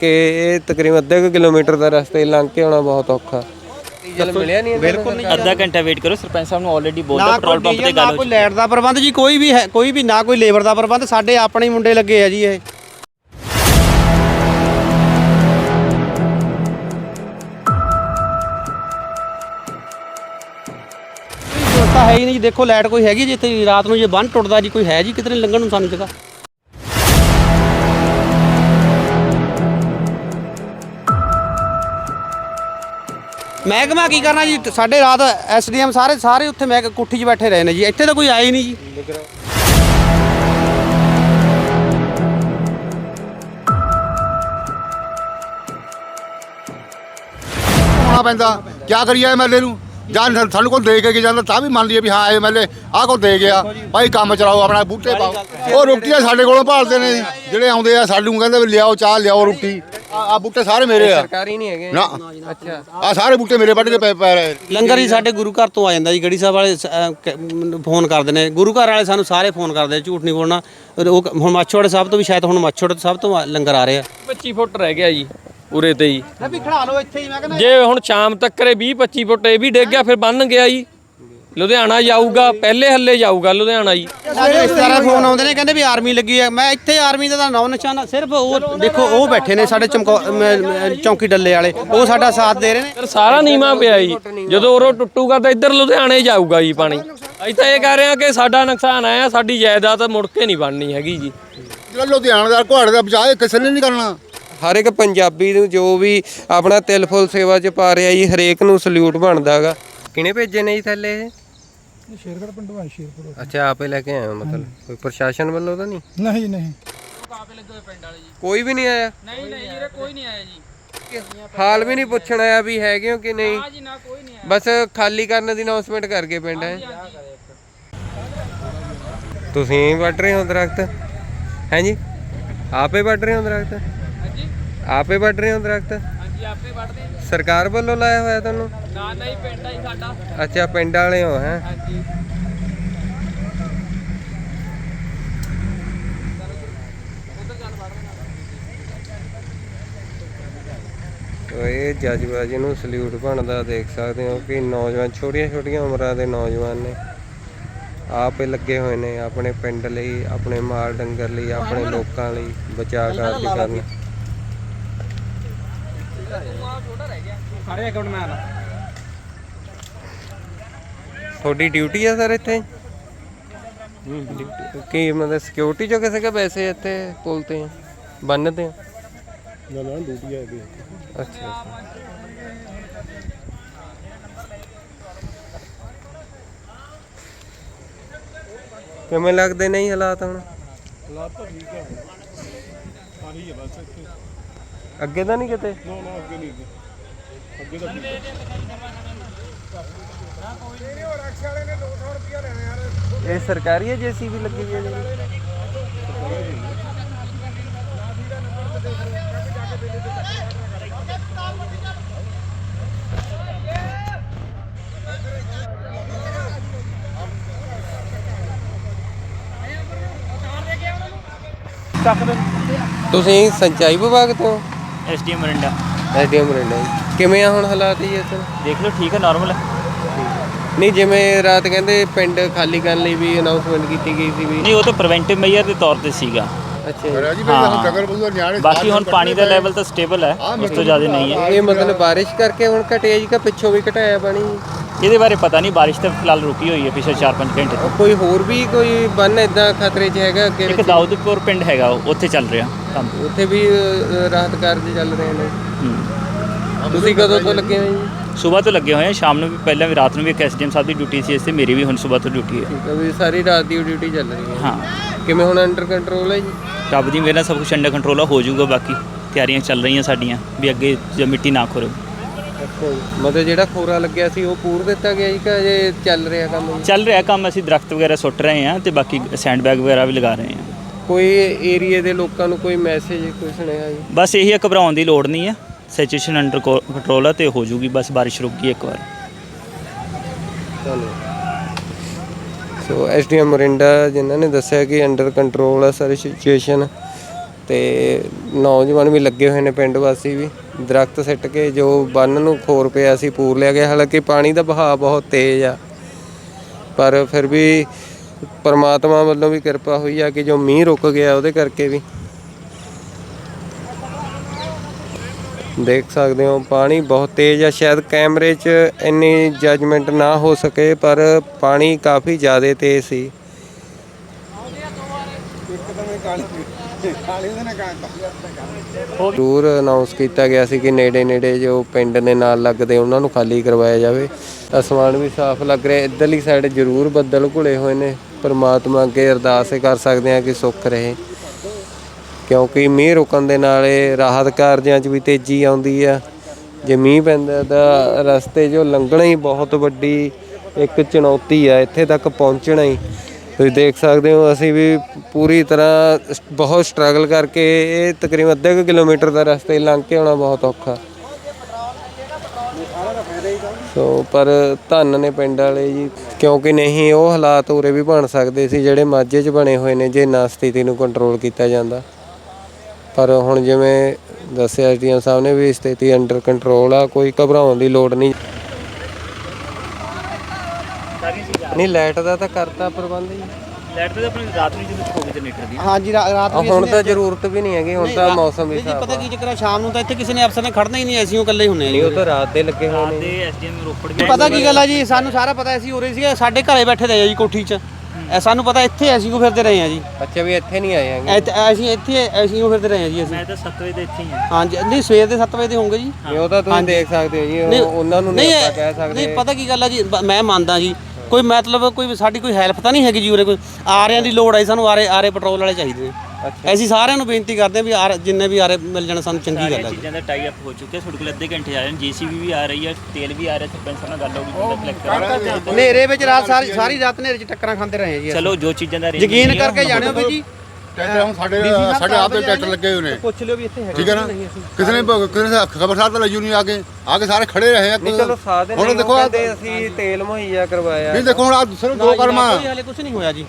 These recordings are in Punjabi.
ਕਿ ਇਹ ਤਕਰੀਬਨ ਅੱਧੇ ਕੁ ਕਿਲੋਮੀਟਰ ਦਾ ਰਸਤਾ ਹੀ ਲੰਘ ਕੇ ਆਉਣਾ ਬਹੁਤ ਔਖਾ। ਡੀਜ਼ਲ ਮਿਲਿਆ ਨਹੀਂ ਬਿਲਕੁਲ ਨਹੀਂ ਅੱਧਾ ਘੰਟਾ ਵੇਟ ਕਰੋ ਸਰਪੰਚ ਸਾਹਿਬ ਨੂੰ ਆਲਰੇਡੀ ਬੋਲਦਾ ਨਾ ਪੈਟਰੋਲ ਕੋਈ ਪੰਪ ਤੇ ਡੀਜ਼ਲ ਨਾ ਗੱਲ ਹੋ ਕੋਈ ਚੁੱਕੀ ਲਾਈਟ ਦਾ ਪ੍ਰਬੰਧ ਜੀ ਕੋਈ ਵੀ ਹੈ ਕੋਈ ਵੀ ਨਾ ਕੋਈ ਲੇਬਰ ਦਾ ਪ੍ਰਬੰਧ ਸਾਡੇ ਆਪਣੇ ਹੀ ਮੁੰਡੇ ਲੱਗੇ ਆ ਜੀ ਇਹ। ਤਾਂ ਹੈ ਹੀ ਨਹੀਂ ਜੀ ਦੇਖੋ ਲਾਈਟ ਕੋਈ ਹੈਗੀ ਜੀ ਇੱਥੇ ਰਾਤ ਨੂੰ ਜੇ ਬੰਨ ਟੁੱਟਦਾ ਜੀ ਕੋਈ ਹੈ ਜੀ ਕਿਤੇ ਲੰਘਣ ਨੂੰ ਸਾਨੂੰ ਜਗ੍ਹਾ। ਮਹਿਕਮਾ ਕੀ ਕਰਨਾ ਜੀ? ਸਾਡੇ ਰਾਤ ਐਸਡੀਐਮ ਸਾਰੇ ਸਾਰੇ ਉੱਥੇ ਮੈਂ ਕੁੱਠੀ 'ਚ ਬੈਠੇ ਰਹੇ ਨੇ ਜੀ। ਇੱਥੇ ਤਾਂ ਕੋਈ ਆਇਆ ਹੀ ਨਹੀਂ ਜੀ। ਹੋਣਾ ਪੈਂਦਾ। ਕੀ ਕਰੀਏ ਐਮਐਲਏ ਨੂੰ? ਜਾਂ ਸਾ- ਸਾਨੂੰ ਕੋਲ ਦੇ ਕੇ ਗਿਆ ਜਾਂਦਾ, ਤਾਂ ਵੀ ਮੰਨ ਲਈਏ ਵੀ ਹਾਂ ਐਮਐਲਏ ਆਹ ਕੋਲ ਦੇ ਗਿਆ। ਭਾਈ ਕੰਮ ਚਲਾਓ, ਆਪਣਾ ਬੂਟੇ ਪਾਓ। ਉਹ ਰੋਟੀਆਂ ਸਾਡੇ ਕੋਲੋਂ ਭਾਲਦੇ ਨੇ ਜੀ। ਜਿਹੜੇ ਆਉਂਦੇ ਆ ਸਾਨੂੰ ਕਹਿੰਦੇ ਵੀ ਲਿਆਓ ਚਾਹ, ਲਿਆਓ ਰੋਟੀ। ਆ ਆ ਬੂਟੇ ਸਾਰੇ ਮੇਰੇ ਆ। ਸਰਕਾਰੀ ਨਹੀਂ ਹੈਗੇ। ਨਾ। ਅੱਛਾ। ਆ ਸਾਰੇ ਬੂਟੇ ਮੇਰੇ ਵੱਢ ਕੇ ਪੈ ਪੈ ਰਹੇ ਲੰਗਰ ਹੀ ਸਾਡੇ ਗੁਰੂ ਘਰ ਤੋਂ ਆ ਜਾਂਦਾ ਜੀ। ਗੜੀ ਸਾਹਿਬ ਵਾਲੇ ਸ- ਅਹ ਕ- ਮੈਨੂੰ ਫੋਨ ਕਰਦੇ ਨੇ। ਗੁਰੂ ਘਰ ਵਾਲੇ ਸਾਨੂੰ ਸਾਰੇ ਫੋਨ ਕਰਦੇ ਆ, ਝੂਠ ਨਹੀਂ ਬੋਲਣਾ। ਉਹ ਕ- ਹੁਣ ਮਾਛੋੜੇ ਸਾਹਿਬ ਤੋਂ ਵੀ ਸ਼ਾਇਦ ਹੁਣ ਮਾਛੋੜੇ ਸਾਹਿਬ ਤੋਂ ਆ- ਲੰਗਰ ਆ ਰਹੇ ਆ। 25 ਫੁੱਟ ਰਹਿ ਗਿਆ ਜੀ ਉਰੇ ਤੇ ਜੀ। ਵੀ ਖੜਾ ਲਓ ਇੱਥੇ ਹੀ ਮੈਂ ਕਹਿੰਦਾ ਜੇ ਹੁਣ ਸ਼ਾਮ ਤੱਕ ਇਹ 20 25 ਫੁੱਟ ਇਹ ਵੀ ਡਿੱਗ ਗਿਆ ਫਿਰ ਬੰਨ ਗਿਆ ਜੀ। ਲੁਧਿਆਣਾ ਜਾਊਗਾ ਪਹਿਲੇ ਹੱਲੇ ਜਾਊਗਾ ਲੁਧਿਆਣਾ ਜੀ। ਸਾਡੇ ਰਿਸ਼ਤੇਦਾਰਾਂ ਫੋਨ ਆਉਂਦੇ ਨੇ ਕਹਿੰਦੇ ਵੀ ਆਰਮੀ ਲੱਗੀ ਹੈ ਮੈਂ ਇੱਥੇ ਆਰਮੀ ਦਾ ਤਾਂ ਨੌ ਨਿਸ਼ਾਨਾ ਸਿਰਫ ਉਹ ਦੇਖੋ ਉਹ ਬੈਠੇ ਨੇ ਸਾਡੇ ਚਮਕੌ ਚੌਂਕੀ ਡੱਲੇ ਵਾਲੇ ਉਹ ਸਾਡਾ ਸਾਥ ਦੇ ਰਹੇ ਨੇ। ਫਿਰ ਸਾਰਾ ਨੀਵਾ ਪਿਆ ਜੀ। ਜਦੋਂ ਉਰੋਂ ਟੁੱਟੂਗਾ ਤਾਂ ਇੱਧਰ ਲੁਧਿਆਣੇ ਜਾਊਗਾ ਜੀ ਪਾਣੀ। ਅਸੀਂ ਤਾਂ ਇਹ ਕਹਿ ਰਹੇ ਹਾਂ ਕਿ ਸਾਡਾ ਨੁਕਸਾਨ ਆਇਆ ਸਾਡੀ ਜਾਇਦਾਦ ਮੁੜ ਕੇ ਨਹੀਂ ਬਣਨੀ ਹੈਗੀ ਜੀ। ਜਿਹੜਾ ਲੁਧਿਆਣਾ ਦਾ ਘੋੜੇ ਦਾ ਬਚਾਏ ਕਿਸੇ ਨੇ ਨਹੀਂ ਕਰਨਾ? ਹਰ ਇੱਕ ਪੰਜਾਬੀ ਨੂੰ ਜੋ ਵੀ ਆਪਣਾ ਤਿਲ ਫੁੱਲ ਸੇਵਾ 'ਚ ਪਾ ਰਿਹਾ ਜੀ ਹਰੇਕ ਨੂੰ ਸਲੂਟ ਬਣਦਾਗਾ ਕਿਹਨੇ ਭੇਜੇ ਨੇ ਜੀ ਥੱਲੇ ਇਹ? ਸ਼ੇਰਗੜ ਪਿੰਡੋਂ ਆਏ ਸ਼ੇਰਪੁਰ ਅੱਛਾ ਆਪੇ ਲੈ ਕੇ ਆਏ ਹੋ ਮਤਲਬ ਕੋਈ ਪ੍ਰਸ਼ਾਸਨ ਵੱਲੋਂ ਤਾਂ ਨਹੀਂ? ਨਹੀਂ ਨਹੀਂ। ਕੋਈ ਵੀ ਨਹੀਂ ਆਇਆ? ਨਹੀਂ ਨਹੀਂ ਵੀਰੇ ਕੋਈ ਨਹੀਂ ਆਇਆ ਜੀ। ਹਾਲ ਵੀ ਨਹੀਂ ਪੁੱਛਣ ਆਇਆ ਵੀ ਹੈਗੇ ਹੋ ਕਿ ਨਹੀਂ? ਹਾਂ ਜੀ ਨਾ ਕੋਈ ਨਹੀਂ ਆਇਆ। ਬਸ ਖਾਲੀ ਕਰਨ ਦੀ ਅਨਾਉਂਸਮੈਂਟ ਕਰਕੇ ਪਿੰਡ ਹੈ? ਤੁਸੀਂ ਵੱਢ ਰਹੇ ਹੋ ਦਰਖਤ? ਹੈ ਜੀ? ਆਪੇ ਵੱਢ ਰਹੇ ਹੋ ਦਰਖਤ? ਹਾਂਜੀ। ਆਪੇ ਵੱਢ ਰਹੇ ਹੋ ਦਰਖਤ? ਹਾਂਜੀ ਆਪੇ ਵੱਢਦੇ ਸਰਕਾਰ ਵੱਲੋਂ ਲਾਇਆ ਹੋਇਆ ਤੁਹਾਨੂੰ? ਨਾ ਨਹੀਂ ਪਿੰਡ ਹੀ ਸਾਡਾ। ਅੱਛਾ ਪਿੰਡ ਵਾਲੇ ਹੋ ਹੈ? ਹਾਂਜੀ। ਇਹ ਜਜ਼ਬਾਜੀ ਨੂੰ ਸਲੂਟ ਬਣਦਾ ਦੇਖ ਸਕਦੇ ਹੋ ਕਿ ਨੌਜਵਾਨ ਛੋਟੀਆਂ ਛੋਟੀਆਂ ਉਮਰਾਂ ਦੇ ਨੌਜਵਾਨ ਨੇ। ਆਪੇ ਲੱਗੇ ਹੋਏ ਨੇ ਆਪਣੇ ਪਿੰਡ ਲਈ ਆਪਣੇ ਮਾਲ ਡੰਗਰ ਲਈ ਆਪਣੇ ਲੋਕਾਂ ਲਈ ਬਚਾਅ ਕਾਰਜ ਕਰਨ। ਤੁਹਾਡੀ ਡਿਊਟੀ ਆ ਸਰ ਇੱਥੇ? ਕੀ ਮਤਲਬ ਸਿਕਿਉਰਿਟੀ ਚੋਂ ਕਿਸੇ ਕਾ ਵੈਸੇ ਇੱਥੇ ਪੁੱਲ ਤੇ ਆ ਬੰਨਦੇ ਆ? ਨਾ ਨਾ ਡਿਊਟੀ ਆ ਗਈ ਅੱਛਾ ਅੱਛਾ। ਕਿਵੇਂ ਲੱਗਦੇ ਨਹੀਂ ਹਾਲਾਤ ਹੁਣ? ਹਾਲਾਤ ਤਾਂ ਠੀਕ ਹੈ ਆਹੀ ਹੈ ਬਸ ਇੱਥੇ। ਅੱਗੇ ਤਾਂ ਨਹੀਂ ਕਿਤੇ? ਨਾ ਨਾ ਅੱਗੇ ਨਹੀਂ ਅੱਗੇ ਤਾਂ ਠੀਕ ਹੈ। ਇਹ ਸਰਕਾਰੀ ਹੈ ਜੀਸੀਬੀ ਲੱਗੀ ਹੋਈ ਹੈ ਤੁਸੀਂ ਸਿੰਚਾਈ ਵਿਭਾਗ ਤੋਂ? SDM Mirinda. ਐਸਡੀਐਮ ਮਰਿੰਡਾ ਜੀ। ਕਿਵੇਂ ਆ ਹੁਣ ਹਾਲਾਤ ਜੀ ਇੱਥੇ? ਦੇਖ ਲਓ ਠੀਕ ਹੈ ਨਾਰਮਲ ਹੈ ਨਹੀਂ ਜਿਵੇਂ ਰਾਤ ਕਹਿੰਦੇ ਪਿੰਡ ਖਾਲੀ ਕਰਨ ਲਈ ਵੀ ਅਨਾਉਂਸਮੈਂਟ ਕੀਤੀ ਗਈ ਸੀ ਵੀ। ਨਹੀਂ ਉਹ ਤਾਂ ਪ੍ਰੀਵੈਂਟਿਵ ਮੇਜਰ ਦੇ ਤੌਰ ਤੇ ਸੀਗਾ। ਅੱਛਾ ਜੀ। ਰਾਜੀ ਭਾਈ ਹੁਣ ਜਗਰ ਬੁੱਧਾ ਨਿਆਣੇ ਬਾਕੀ ਹੁਣ ਪਾਣੀ ਦਾ ਲੈਵਲ ਤਾਂ ਸਟੇਬਲ ਹੈ ਉਸ ਤੋਂ ਜ਼ਿਆਦਾ ਨਹੀਂ ਹੈ। ਇਹ ਮਤਲਬ ਬਾਰਿਸ਼ ਕਰਕੇ ਹੁਣ ਘਟਿਆ ਜੀ ਕਿ ਪਿੱਛੋਂ ਵੀ ਘਟਾਇਆ ਪਾਣੀ? ਇਹਦੇ ਬਾਰੇ ਪਤਾ ਨਹੀਂ ਬਾਰਿਸ਼ ਤਾਂ ਫਿਲਹਾਲ ਰੁਕੀ ਹੋਈ ਹੈ ਪਿਛਲੇ 4-5 ਘੰਟੇ ਤੋਂ। ਉਹ ਕੋਈ ਹੋਰ ਵੀ ਕੋਈ ਬੰਨ ਇਦਾਂ ਖਤਰੇ 'ਚ ਹੈਗਾ ਅੱਗੇ ਇੱਕ ਦਾਊਦਪੁਰ ਪਿੰਡ ਹੈਗਾ ਉੱਥੇ ਚੱਲ ਰਿਹਾ। ਕੰਮ। ਉੱਥੇ ਵੀ ਅ, ਰਾਹਤ ਕਾਰਜ ਚੱਲ ਰਹੇ ਨੇ। ਤੁਸੀਂ ਕਦੋਂ ਤੋਂ ਲੱਗੇ ਹੋ ਜੀ? ਸਵੇਰ ਤੋਂ ਲੱਗੇ ਹੋਏ ਆ। ਸ਼ਾਮ ਨੂੰ ਵੀ ਪਹਿਲਾਂ ਵੀ ਰਾਤ ਨੂੰ ਵੀ ਇੱਕ ਐਸਡੀਐਮ ਸਾਹਿਬ ਦੀ ਡਿਊਟੀ ਸੀ ਇਸ ਤੇ ਮੇਰੀ ਵੀ ਹੁਣ ਸਵੇਰ ਤੋਂ ਡਿਊਟੀ ਹੈ। ਠੀਕ ਹੈ ਵੀ ਸਾਰੀ ਰਾਤ ਦੀ ਡਿਊਟੀ ਚੱਲ ਰਹੀ ਹੈ। ਹਾਂ। ਕਿਵੇਂ ਹੁਣ ਅੰਡਰ ਕੰਟਰੋਲ ਹੈ ਜੀ? ਰੱਬ ਦੀ ਮੇਰੇ ਨਾਲ ਸਭ ਕੁਝ ਅੰਡਰ ਕੰਟਰੋਲ ਹੋ ਜਾਊਗਾ ਬਾਕੀ ਤਿਆਰੀਆਂ ਚੱਲ ਰਹੀਆਂ ਸਾਡੀਆਂ ਵੀ ਅੱਗੇ ਜੇ ਮਿੱਟੀ ਨਾ ਖੁਰੇ। ਮਤਲਬ ਜਿਹੜਾ ਖੋਰਾ ਲੱਗਿਆ ਸੀ ਉਹ ਪੂਰ ਦਿੱਤਾ ਗਿਆ ਜੀ ਕਿ ਅਜੇ ਚੱਲ ਰਿਹਾ ਕੰਮ ਚੱਲ ਰਿਹਾ ਕੰਮ ਅਸੀਂ ਦਰਖਤ ਵਗੈਰਾ ਸੁੱਟ ਰਹੇ ਹਾਂ ਤੇ ਬਾਕੀ ਸੈਂਡ ਬੈਗ ਵਗੈਰਾ ਵੀ ਲਗਾ ਰਹੇ ਹਾਂ। ਕੋਈ ਏਰੀਏ ਦੇ ਲੋਕਾਂ ਨੂੰ ਕੋਈ ਮੈਸੇਜ ਕੋਈ ਸੁਣਿਆ ਜੀ? ਬਸ ਇਹੀ ਘਬਰਾਉਣ ਦੀ ਲੋੜ ਨਹੀਂ ਹੈ ਸਿਚੁਏਸ਼ਨ ਅੰਡਰ ਕੰਟਰੋਲ ਹੈ ਤੇ ਹੋ ਜਾਊਗੀ ਬਸ ਬਾਰਿਸ਼ ਰੁਕ ਗਈ ਇੱਕ ਵਾਰ। ਧੰਨਵਾਦ ਸੋ ਐਸਡੀਐਮ ਮੋਰਿੰਡਾ ਜਿਨ੍ਹਾਂ ਨੇ ਦੱਸਿਆ ਕਿ ਅੰਡਰ ਕੰਟਰੋਲ ਹੈ ਸਾਰੀ ਸਿਚੁਏਸ਼ਨ ਤੇ ਨੌਜਵਾਨ ਵੀ ਲੱਗੇ ਹੋਏ ਨੇ ਪਿੰਡ ਵਾਸੀ ਵੀ। ਦਰਖਤ ਸਿੱਟ ਕੇ ਜੋ ਬੰਨ ਨੂੰ ਖੋਰ ਪਿਆ ਸੀ ਪੂਰ ਲਿਆ ਗਿਆ। ਹਾਲਾਂਕਿ ਪਾਣੀ ਦਾ ਵਹਾਅ ਬਹੁਤ ਤੇਜ਼ ਆ। ਪਰ ਫਿਰ ਵੀ ਪਰਮਾਤਮਾ ਵੱਲੋਂ ਵੀ ਕਿਰਪਾ ਹੋਈ ਆ ਕਿ ਜੋ ਮੀਂਹ ਰੁਕ ਗਿਆ ਉਹਦੇ ਕਰਕੇ ਵੀ। ਦੇਖ ਸਕਦੇ ਹੋ, ਪਾਣੀ ਬਹੁਤ ਤੇਜ਼ ਆ। ਸ਼ਾਇਦ ਕੈਮਰੇ 'ਚ ਇੰਨੀ ਜਜਮੈਂਟ ਨਾ ਹੋ ਸਕੇ, ਪਰ ਪਾਣੀ ਕਾਫੀ ਜ਼ਿਆਦਾ ਤੇਜ਼ ਸੀ। ਜ਼ਰੂਰ ਅਨਾਉਂਸ ਕੀਤਾ ਗਿਆ ਸੀ ਕਿ ਨੇੜੇ ਨੇੜੇ ਜੋ ਪਿੰਡ ਨੇ ਨਾਲ ਲੱਗਦੇ ਉਹਨਾਂ ਨੂੰ ਖਾਲੀ ਕਰਵਾਇਆ ਜਾਵੇ। ਅਸਮਾਨ ਵੀ ਸਾਫ਼ ਲੱਗ ਰਿਹਾ। ਇੱਧਰਲੀ ਸਾਈਡ ਜ਼ਰੂਰ ਬੱਦਲ ਘੁਲੇ ਹੋਏ ਨੇ। ਪਰਮਾਤਮਾ ਅੱਗੇ ਅਰਦਾਸ ਕਰ ਸਕਦੇ ਹਾਂ ਕਿ ਸੁੱਖ ਰਹੇ। ਕਿਉਂਕਿ ਮੀਂਹ ਰੁਕਣ ਦੇ ਨਾਲ ਇਹ ਰਾਹਤ ਕਾਰਜਾਂ 'ਚ ਵੀ ਤੇਜ਼ੀ ਆਉਂਦੀ ਆ। ਜੇ ਮੀਂਹ ਪੈਂਦਾ ਤਾਂ ਰਸਤੇ 'ਚੋਂ ਲੰਘਣਾ ਹੀ ਬਹੁਤ ਵੱਡੀ ਇੱਕ ਚੁਣੌਤੀ ਆ, ਇੱਥੇ ਤੱਕ ਪਹੁੰਚਣਾ ਹੀ। ਤੁਸੀਂ ਦੇਖ ਸਕਦੇ ਹੋ, ਅਸੀਂ ਵੀ ਪੂਰੀ ਤਰ੍ਹਾਂ ਬਹੁਤ ਸਟਰਗਲ ਕਰਕੇ ਇਹ ਤਕਰੀਬਨ ਅੱਧੇ ਕੁ ਕਿਲੋਮੀਟਰ ਦਾ ਰਸਤਾ ਹੀ ਲੰਘ ਕੇ ਆਉਣਾ ਬਹੁਤ ਔਖਾ। ਸੋ, ਪਰ ਧੰਨ ਨੇ ਪਿੰਡ ਵਾਲੇ ਜੀ। ਕਿਉਂਕਿ ਨਹੀਂ ਉਹ ਹਾਲਾਤ ਉਰੇ ਵੀ ਬਣ ਸਕਦੇ ਸੀ ਜਿਹੜੇ ਮਾਝੇ 'ਚ ਬਣੇ ਹੋਏ ਨੇ ਜੇ ਨਾ ਸਥਿਤੀ ਨੂੰ ਕੰਟਰੋਲ ਕੀਤਾ ਜਾਂਦਾ। ਪਰ ਹੁਣ ਜਿਵੇਂ ਦੱਸਿਆ ਐਸਡੀਐਮ ਸਾਹਿਬ ਨੇ ਵੀ ਸਥਿਤੀ ਅੰਡਰ ਕੰਟਰੋਲ ਆ ਕੋਈ ਘਬਰਾਉਣ ਦੀ ਲੋੜ ਨਹੀਂ। ਨਹੀਂ ਲਾਈਟ ਦਾ ਤਾਂ ਕਰਤਾ ਪ੍ਰਬੰਧ ਜੀ ਲਾਈਟ ਤੇ ਆਪਣੀ ਰਾਤ ਨੂੰ ਜਦੋਂ ਹੋ ਗਈ ਜਨਰੇਟਰ ਦੀ। ਹਾਂਜੀ ਰਾ- ਰਾਤ ਆ ਹੁਣ ਤਾਂ ਜ਼ਰੂਰਤ ਵੀ ਨਹੀਂ ਹੈਗੀ ਹੁਣ ਤਾਂ ਮੌਸਮ ਵੀ ਜੀ ਸਾਫ਼ ਪਤਾ ਕੀ ਚੱਕਰ ਆ ਸ਼ਾਮ ਨੂੰ ਤਾਂ ਇੱਥੇ ਕਿਸੇ ਨੇ ਅਫਸਰ ਨੇ ਖੜਨਾ ਹੀ ਨਹੀਂ ਅਸੀਂ ਉਹ ਇਕੱਲੇ ਹੀ ਹੁੰਨੇ ਆ ਜੀ। ਨਹੀਂ ਉਹ ਤਾਂ ਰਾਤ ਦੇ ਲੱਗੇ ਹੋਏ ਨੇ। ਤੇ ਐਸਡੀਐਮ ਰੋਪੜ ਵੀ ਪਤਾ ਕੀ ਗੱਲ ਆ ਜੀ ਸਾਨੂੰ ਸਾਰਾ ਪਤਾ ਅਸੀਂ ਉਰੇ ਸੀਗੇ ਸਾਡੇ ਘਰੇ ਬੈਠੇ ਰਹੇ ਆ ਜੀ ਕੋਠੀ 'ਚ। ਇਹ ਸਾਨੂੰ ਪਤਾ ਇੱਥੇ ਅਸੀਂ ਉਹ ਫਿਰਦੇ ਰਹੇ ਆ ਜੀ? ਅੱਛਾ ਵੀ ਇੱਥੇ ਨਹੀਂ ਆਏ ਹੈਗੇ। ਇੱਥੇ- ਅਸੀਂ ਇੱਥੇ ਅਸੀਂ ਉਹ ਫਿਰਦੇ ਰਹੇ ਆ ਜੀ ਅਸੀਂ? ਮੈਂ ਤਾਂ 7 ਵਜੇ ਦੇ ਇੱਥੇ ਹੀ ਹਾਂ। ਹਾਂਜੀ ਨਹੀਂ ਸਵੇਰ ਦੇ 7 ਵਜੇ ਦੇ ਹੋਣਗੇ ਜੀ। ਨਹੀਂ ਉਹ ਤਾਂ ਤੁਸੀਂ ਦੇਖ ਸਕਦੇ ਹੋ ਜੀ ਉਹ- ਉਹਨਾਂ ਨੂੰ ਨਹੀਂ ਆਪਾਂ ਕਹਿ ਸਕਦੇ। ਨਹੀਂ ਪਤਾ ਕੀ ਗੱਲ ਆ ਜੀ ਬ- ਮੈਂ ਮੰਨਦਾ ਜੀ ਕੋਈ ਮਤਲਬ ਕੋਈ ਸਾਡੀ ਕੋਈ ਹੈਲਪ ਤਾਂ ਨਹੀਂ ਹੈਗੀ ਜੀ ਉਰੇ ਕੋਈ? ਆਰਿਆਂ ਦੀ ਲੋੜ ਹੈ ਸਾਨੂੰ ਆਰੇ ਆਰੇ ਪੈਟਰੋਲ ਵਾਲੇ ਚਾਹੀਦੇ ਨੇ। ਅਸੀਂ ਸਾਰਿਆਂ ਨੂੰ ਬੇਨਤੀ ਕਰਦੇ ਹਾਂ ਵੀ ਆਰ ਜਿੰਨੇ ਵੀ ਆਰੇ ਮਿਲ ਜਾਣ ਸਾਨੂੰ ਚੰਗੀ ਗੱਲ ਹੈ ਜੀ। ਚੀਜ਼ਾਂ ਦਾ ਟਾਈ ਅਪ ਹੋ ਚੁੱਕਿਆ ਤੁਹਾਡੇ ਕੋਲ ਅੱਧੇ ਘੰਟੇ ਆ ਰਹੇ ਨੇ ਜੀਸੀਬੀ ਵੀ ਆ ਰਹੀ ਹੈ ਤੇਲ ਵੀ ਆ ਰਿਹਾ ਸਰਪੰਚ ਨਾਲ ਗੱਲ ਹੋ ਗਈ ਉਹਦਾ ਕਲੈਕਟ ਹਨੇਰੇ ਵਿੱਚ ਰਾਤ ਸਾਰੀ ਸਾਰੀ ਰਾਤ ਹਨੇਰੇ 'ਚ ਟੱਕਰਾਂ ਖਾਂਦੇ ਰਹੇ ਜੀ ਚਲੋ ਜੋ ਚੀਜ਼ਾਂ ਦਾ ਯਕੀਨ ਕਰਕੇ ਜਾਣਿਓ ਬਈ ਜੀ ਟਰੈਕਟਰ ਹੁਣ ਸਾਡੇ ਸਾਡੇ ਆਪ ਦੇ ਟਰੈਕਟਰ ਲੱਗੇ ਹੋਏ ਨੇ। ਪੁੱਛ ਲਿਓ ਵੀ ਇੱਥੇ ਹੈ ਠੀਕ ਹੈ ਨਾ? ਕਿਸੇ ਨੇ ਭ- ਕਿਸੇ ਨੇ ਖਬਰਸਾਰ ਤਾਂ ਲਈ ਨਹੀਂ ਆ ਕੇ ਆ ਕੇ ਸਾਰੇ ਖੜੇ ਰਹੇ ਆ। ਨਹੀਂ ਚਲੋ ਸਾਧਨ ਹੁਣ ਨਹੀਂ, ਉਹ ਦੇਖੋ ਆਹ- ਕਹਿੰਦੇ ਅਸੀਂ ਤੇਲ ਮੁਹੱਈਆ ਕਰਵਾਇਆ। ਨਹੀਂ ਦੇਖੋ ਹੁਣ ਆ ਸਿਰਫ ਦੋ ਕਰਮਾ ਕੋਈ ਹਾਲੇ ਕੁਝ ਨਹੀਂ ਹੋਇਆ ਜੀ।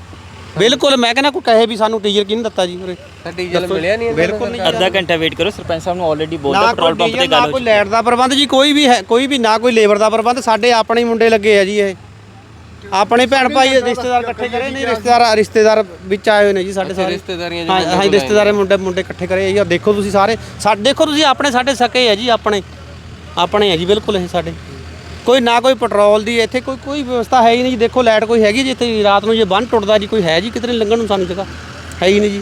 ਬਿਲਕੁਲ ਮੈਂ ਕਹਿੰਦਾ ਕੋਈ ਕਹੇ ਵੀ ਸਾਨੂੰ ਟੀਜ਼ਰ ਕਿਹਨੇ ਦਿੱਤਾ ਜੀ ਉਰੇ। ਡੀਜ਼ਲ ਮਿਲਿਆ ਨਹੀਂ ਬਿਲਕੁਲ ਨਹੀਂ। ਅੱਧਾ ਘੰਟਾ ਵੇਟ ਕਰੋ ਸਰਪੰਚ ਸਾਹਿਬ ਨੂੰ ਆਲਰੇਡੀ ਬੋਲਦਾ ਨਾ ਪੈਟਰੋਲ ਕੋਈ ਪੰਪ ਤੇ ਡੀਜ਼ਲ, ਨਾ ਗੱਲ ਹੋ ਕੋਈ ਲਾਈਟ ਦਾ ਪ੍ਰਬੰਧ ਜੀ ਕੋਈ ਵੀ ਹੈ ਕੋਈ ਵੀ ਨਾ ਕੋਈ ਲੇਬਰ ਦਾ ਪ੍ਰਬੰਧ ਸਾਡੇ ਆਪਣੇ ਮੁੰਡੇ ਲੱਗੇ ਆ ਜੀ ਇਹ। ਆਪਣੇ ਭੈਣ ਭਾਈ ਰਿਸ਼ਤੇਦਾਰ ਇਕੱਠੇ ਕਰੇ? ਨਹੀਂ ਰਿਸ਼ਤੇਦਾਰ ਰਿਸ਼ਤੇਦਾਰ ਵਿੱਚ ਆਏ ਹੋਏ ਨੇ ਜੀ ਸਾਡੇ ਸਾਰੇ। ਰਿਸ਼ਤੇਦਾਰੀਆਂ ਹਾਂ ਹਾਂ ਰਿਸ਼ਤੇਦਾਰੇ ਮੁੰਡੇ ਮੁੰਡੇ ਇਕੱਠੇ ਕਰੇ। ਜੀ ਆਹ ਦੇਖੋ ਤੁਸੀਂ ਸਾਰੇ। ਸਾਡੇ ਦੇਖੋ ਤੁਸੀਂ ਆਪਣੇ ਸਾਡੇ ਸਕੇ ਆ ਜੀ ਆਪਣੇ। ਆਪਣੇ ਆ ਜੀ ਬਿਲਕੁਲ ਇਹ ਸਾਡੇ। ਕੋਈ ਨਾ ਕੋਈ ਪੈਟਰੋਲ ਦੀ ਇੱਥੇ ਕੋਈ ਕੋਈ ਵਿਵਸਥਾ ਹੈ ਹੀ ਨਹੀਂ ਜੀ। ਦੇਖੋ ਲਾਈਟ ਕੋਈ ਹੈਗੀ ਜੀ ਇੱਥੇ। ਰਾਤ ਨੂੰ ਜੇ ਬੰਨ ਟੁੱਟਦਾ ਜੀ ਕੋਈ ਹੈ ਜੀ ਕਿਤੇ ਲੰਘਣ ਨੂੰ ਸਾਨੂੰ ਜਗ੍ਹਾ। ਹੈ ਹੀ ਨਹੀਂ ਜੀ।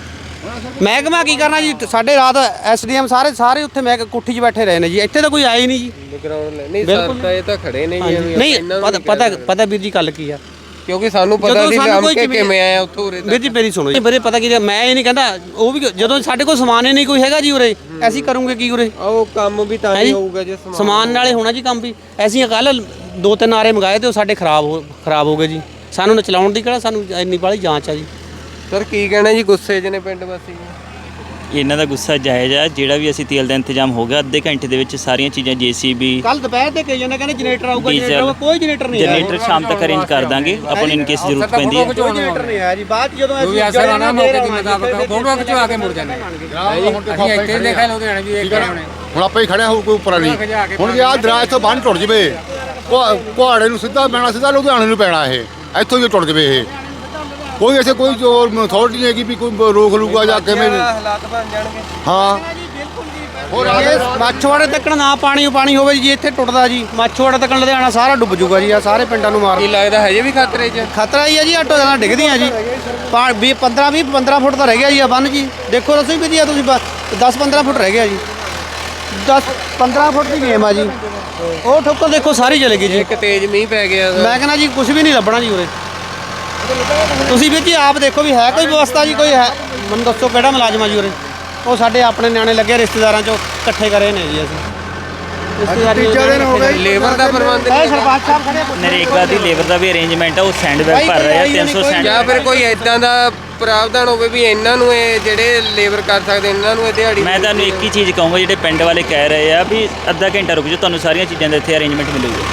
ਮਹਿਕਮਾ ਕੀ ਕਰਨਾ ਜੀ? ਸਾਡੇ ਰਾਤ ਐਸਡੀਐਮ ਸਾਰੇ ਸਾਰੇ ਉੱਥੇ ਮੈਂ ਕੁੱਠੀ 'ਚ ਬੈਠੇ ਰਹੇ ਨੇ ਜੀ। ਇੱਥੇ ਤਾਂ ਕੋਈ ਆਇਆ ਹੀ ਨਹੀਂ ਜੀ। ਗਰਾਊਂਡ ਨਹੀਂ ਸਰ ਤਾਂ ਇਹ ਤਾਂ ਖੜੇ ਨੇ ਜੀ ਨਹੀਂ ਪਤਾ ਪਤਾ ਪਤਾ ਵੀਰ ਜੀ ਗੱਲ ਕੀ ਆ? ਕਿਉਂਕਿ ਸਾਨੂੰ ਪਤਾ ਹਮ ਕੋਈ ਕੇ ਕਿਵੇਂ ਆਏ ਆ ਉੱਥੋਂ ਉਰੇ ਵੀਰ ਜੀ ਮੇਰੀ ਸੁਣੋ ਜੀ। ਵੀਰੇ ਪਤਾ ਕੀ ਮੈਂ ਇਹ ਨਹੀਂ ਕਹਿੰਦਾ ਉਹ ਵੀ ਜਦੋਂ ਸਾਡੇ ਕੋਲ ਸਮਾਨ ਹੀ ਨਹੀਂ ਕੋਈ ਹੈਗਾ ਜੀ ਉਰੇ ਅਸੀਂ ਕਰੂੰਗੇ ਕੀ ਉਰੇ? ਉਹ ਕੰਮ ਵੀ ਤਾਂ ਹੈਂ? ਹੋਊਗਾ ਜੇ ਸਮਾਨ ਸਮਾਨ ਨਾਲੇ ਹੋਣਾ ਜੀ ਕੰਮ ਵੀ। ਅਸੀਂ ਕੱਲ ਦੋ ਤਿੰਨ ਆਰੇ ਮੰਗਾਏ ਤੇ ਉਹ ਸਾਡੇ ਖਰਾਬ ਖਰਾਬ ਹੋ ਗਏ ਜੀ। ਸਾਨੂੰ ਚਲਾਉਣ ਦੀ ਕਿਹੜਾ ਸਾਨੂੰ ਇੰਨੀ ਬਾਲੀ ਜਾਂਚ ਆ ਜੀ। ਸਰ ਕੀ ਕਹਿਣਾ ਜੀ ਗੁੱਸੇ 'ਚ ਨੇ ਪਿੰਡ ਵਾਸੀ? ਜੀ ਇਹਨਾਂ ਦਾ ਗੁੱਸਾ ਜਾਇਜ਼ ਆ ਜਿਹੜਾ ਵੀ ਅਸੀਂ ਤੇਲ ਦਾ ਇੰਤਜ਼ਾਮ ਹੋ ਗਿਆ ਅੱਧੇ ਘੰਟੇ ਦੇ ਵਿੱਚ ਸਾਰੀਆਂ ਚੀਜ਼ਾਂ ਜੀਸੀਬੀ ਕੱਲ ਦੁਪਹਿਰ ਤੇ ਕਹੀ ਜਾਂਦੇ ਕਹਿੰਦੇ ਜਨਰੇਟਰ ਆਊਗਾ ਡੀਜ਼ਲ, ਜਨਰੇਟਰ ਆਊਗਾ ਕੋਈ ਜਨਰੇਟਰ ਨਹੀਂ ਆਇਆ। ਜਨਰੇਟਰ ਸ਼ਾਮ ਤੱਕ ਅਰੇਂਜ ਕਰ ਦਾਂਗੇ ਆਪਾਂ ਨੂੰ ਇਨ ਕੇਸ ਜ਼ਰੂਰਤ ਪੈਂਦੀ ਹੈ ਕੋਈ ਜਨਰੇਟਰ ਨਹੀਂ ਆਇਆ ਜੀ ਬਾਅਦ 'ਚ ਜਦੋਂ ਅਸੀਂ ਅਸਰ ਆਣਾ ਮੌਕੇ ਦੇ ਮੁਤਾਬਕ ਫੋਟੋ ਖਿਚਵਾ ਕੇ ਮੁੜ ਜਾਂਦੇ ਅਸੀਂ ਇੱਥੇ ਦੇਖਿਆ ਲੁਧਿਆਣੇ ਵੀ ਇੱਕ ਹੁਣ ਆਪਾਂ ਹੀ ਖੜਿਆ ਹੋ ਕੋਈ ਉੱਪਰ ਨਹੀਂ ਹੁਣ ਜੇ ਆ ਦਰਾਜ ਤੋਂ ਬੰਨ ਟੁੱਟ ਜਵੇ ਕੁਹਾੜੇ ਨੂੰ ਸਿੱਧਾ ਪੈਣਾ ਸਿੱਧਾ ਲੁਧਿਆਣੇ ਨੂੰ ਪੈਣਾ ਇਹ। ਇੱਥੋਂ ਹੀ ਟੁੱਟ ਜਵੇ ਇਹ। ਕੋਈ ਐਸੇ ਕੋਈ ਜੋ ਅਥਾਰਟੀ ਨਹੀਂ ਹੈਗੀ ਵੀ ਕੋਈ ਰੋਕ ਲੂਗਾ ਜਾਂ ਕਿਵੇਂ ਹਾਲਾਤ ਬਣ ਜਾਣਗੇ। ਹਾਂ। ਹੋਰ ਆ ਮਾਛਵਾੜੇ ਤੱਕਣ ਨਾ ਪਾਣੀ ਪਾਣੀ ਹੋਵੇ ਜੀ ਇੱਥੇ ਟੁੱਟਦਾ ਜੀ। ਮਾਛਵਾੜੇ ਤੱਕਣ ਲੁਧਿਆਣਾ ਸਾਰਾ ਡੁੱਬ ਜੂਗਾ ਜੀ ਆ ਸਾਰੇ ਪਿੰਡਾਂ ਨੂੰ ਮਾਰ ਕੀ ਲੱਗਦਾ ਹਜੇ ਵੀ ਖਤਰੇ 'ਚ? ਖਤਰਾ ਹੀ ਹੈ ਜੀ ਆਟੋ ਜਾਣਾ ਡਿੱਗਦੀਆਂ ਜੀ। 20 15 20 15 ਫੁੱਟ ਤਾਂ ਰਹਿ ਗਿਆ ਜੀ ਆ ਬੰਨ ਜੀ। ਦੇਖੋ ਤੁਸੀਂ ਵੀ ਜੀ ਆ ਤੁਸੀਂ 10 15 ਫੁੱਟ ਰਹਿ ਗਿਆ ਜੀ। 10 15 ਫੁੱਟ ਦੀ ਗੇਮ ਆ ਜੀ। ਉਹ ਠੋਕਰ ਦੇਖੋ ਸਾਰੀ ਚਲੇ ਗਈ ਜੀ। ਇੱਕ ਤੇਜ਼ ਮੀਂਹ ਪੈ ਗਿਆ। ਮੈਂ ਕਹਿੰਦਾ ਜੀ ਕੁਝ ਵੀ ਨਹੀਂ ਲੱਭਣਾ ਜੀ ਉਰੇ। ਤੁਸੀਂ ਵੀ ਜੀ ਆਪ ਦੇਖੋ ਵੀ ਹੈ ਕੋਈ ਵਿਵਸਥਾ ਜੀ ਕੋਈ ਹੈ? ਮੈਨੂੰ ਦੱਸੋ ਕਿਹੜਾ ਮੁਲਾਜ਼ਮ ਆ ਜੀ ਉਰੇ? ਉਹ ਸਾਡੇ ਆਪਣੇ ਨਿਆਣੇ ਲੱਗੇ ਰਿਸ਼ਤੇਦਾਰਾਂ ਚੋਂ ਇਕੱਠੇ ਕਰੇ ਨੇ ਜੀ ਅਸੀਂ। ਰਿਸ਼ਤੇਦਾਰੀ ਦਿਨ ਹੋ ਲੇਬਰ ਦਾ ਪ੍ਰਬੰਧ ਇਹ ਸਰਪੰਚ ਸਾਹਿਬ ਖੜੇ ਆ। ਨਰੇਗਾ ਦੀ ਲੇਬਰ ਦਾ ਵੀ ਅਰੇਂਜਮੈਂਟ ਆ ਉਹ ਸੈਂਡ ਬੈਗ ਭਰ ਰਿਹਾ 300 ਸੈਂਡ ਜਾਂ ਫਿਰ ਕੋਈ ਐਦਾਂ ਦਾ ਪ੍ਰਾਵਧਾਨ ਹੋਵੇ ਵੀ ਇਹਨਾਂ ਨੂੰ ਇਹ ਜਿਹੜੇ ਲੇਬਰ ਕਰ ਸਕਦੇ ਇਹਨਾਂ ਨੂੰ ਇਹ ਦਿਹਾੜੀ ਮੈਂ ਤੁਹਾਨੂੰ ਇੱਕ ਹੀ ਚੀਜ਼ ਕਹੂੰਗਾ ਜਿਹੜੇ ਪਿੰਡ ਵਾਲੇ ਕਹਿ ਰਹੇ ਆ ਵੀ ਅੱਧਾ ਘੰਟਾ ਰੁਕ ਜਾਓ ਤੁਹਾਨੂੰ ਸਾਰੀਆਂ ਚੀਜ਼ਾਂ ਦਾ ਇੱਥੇ ਅਰੇਂਜਮੈਂਟ ਮਿਲੂਗਾ।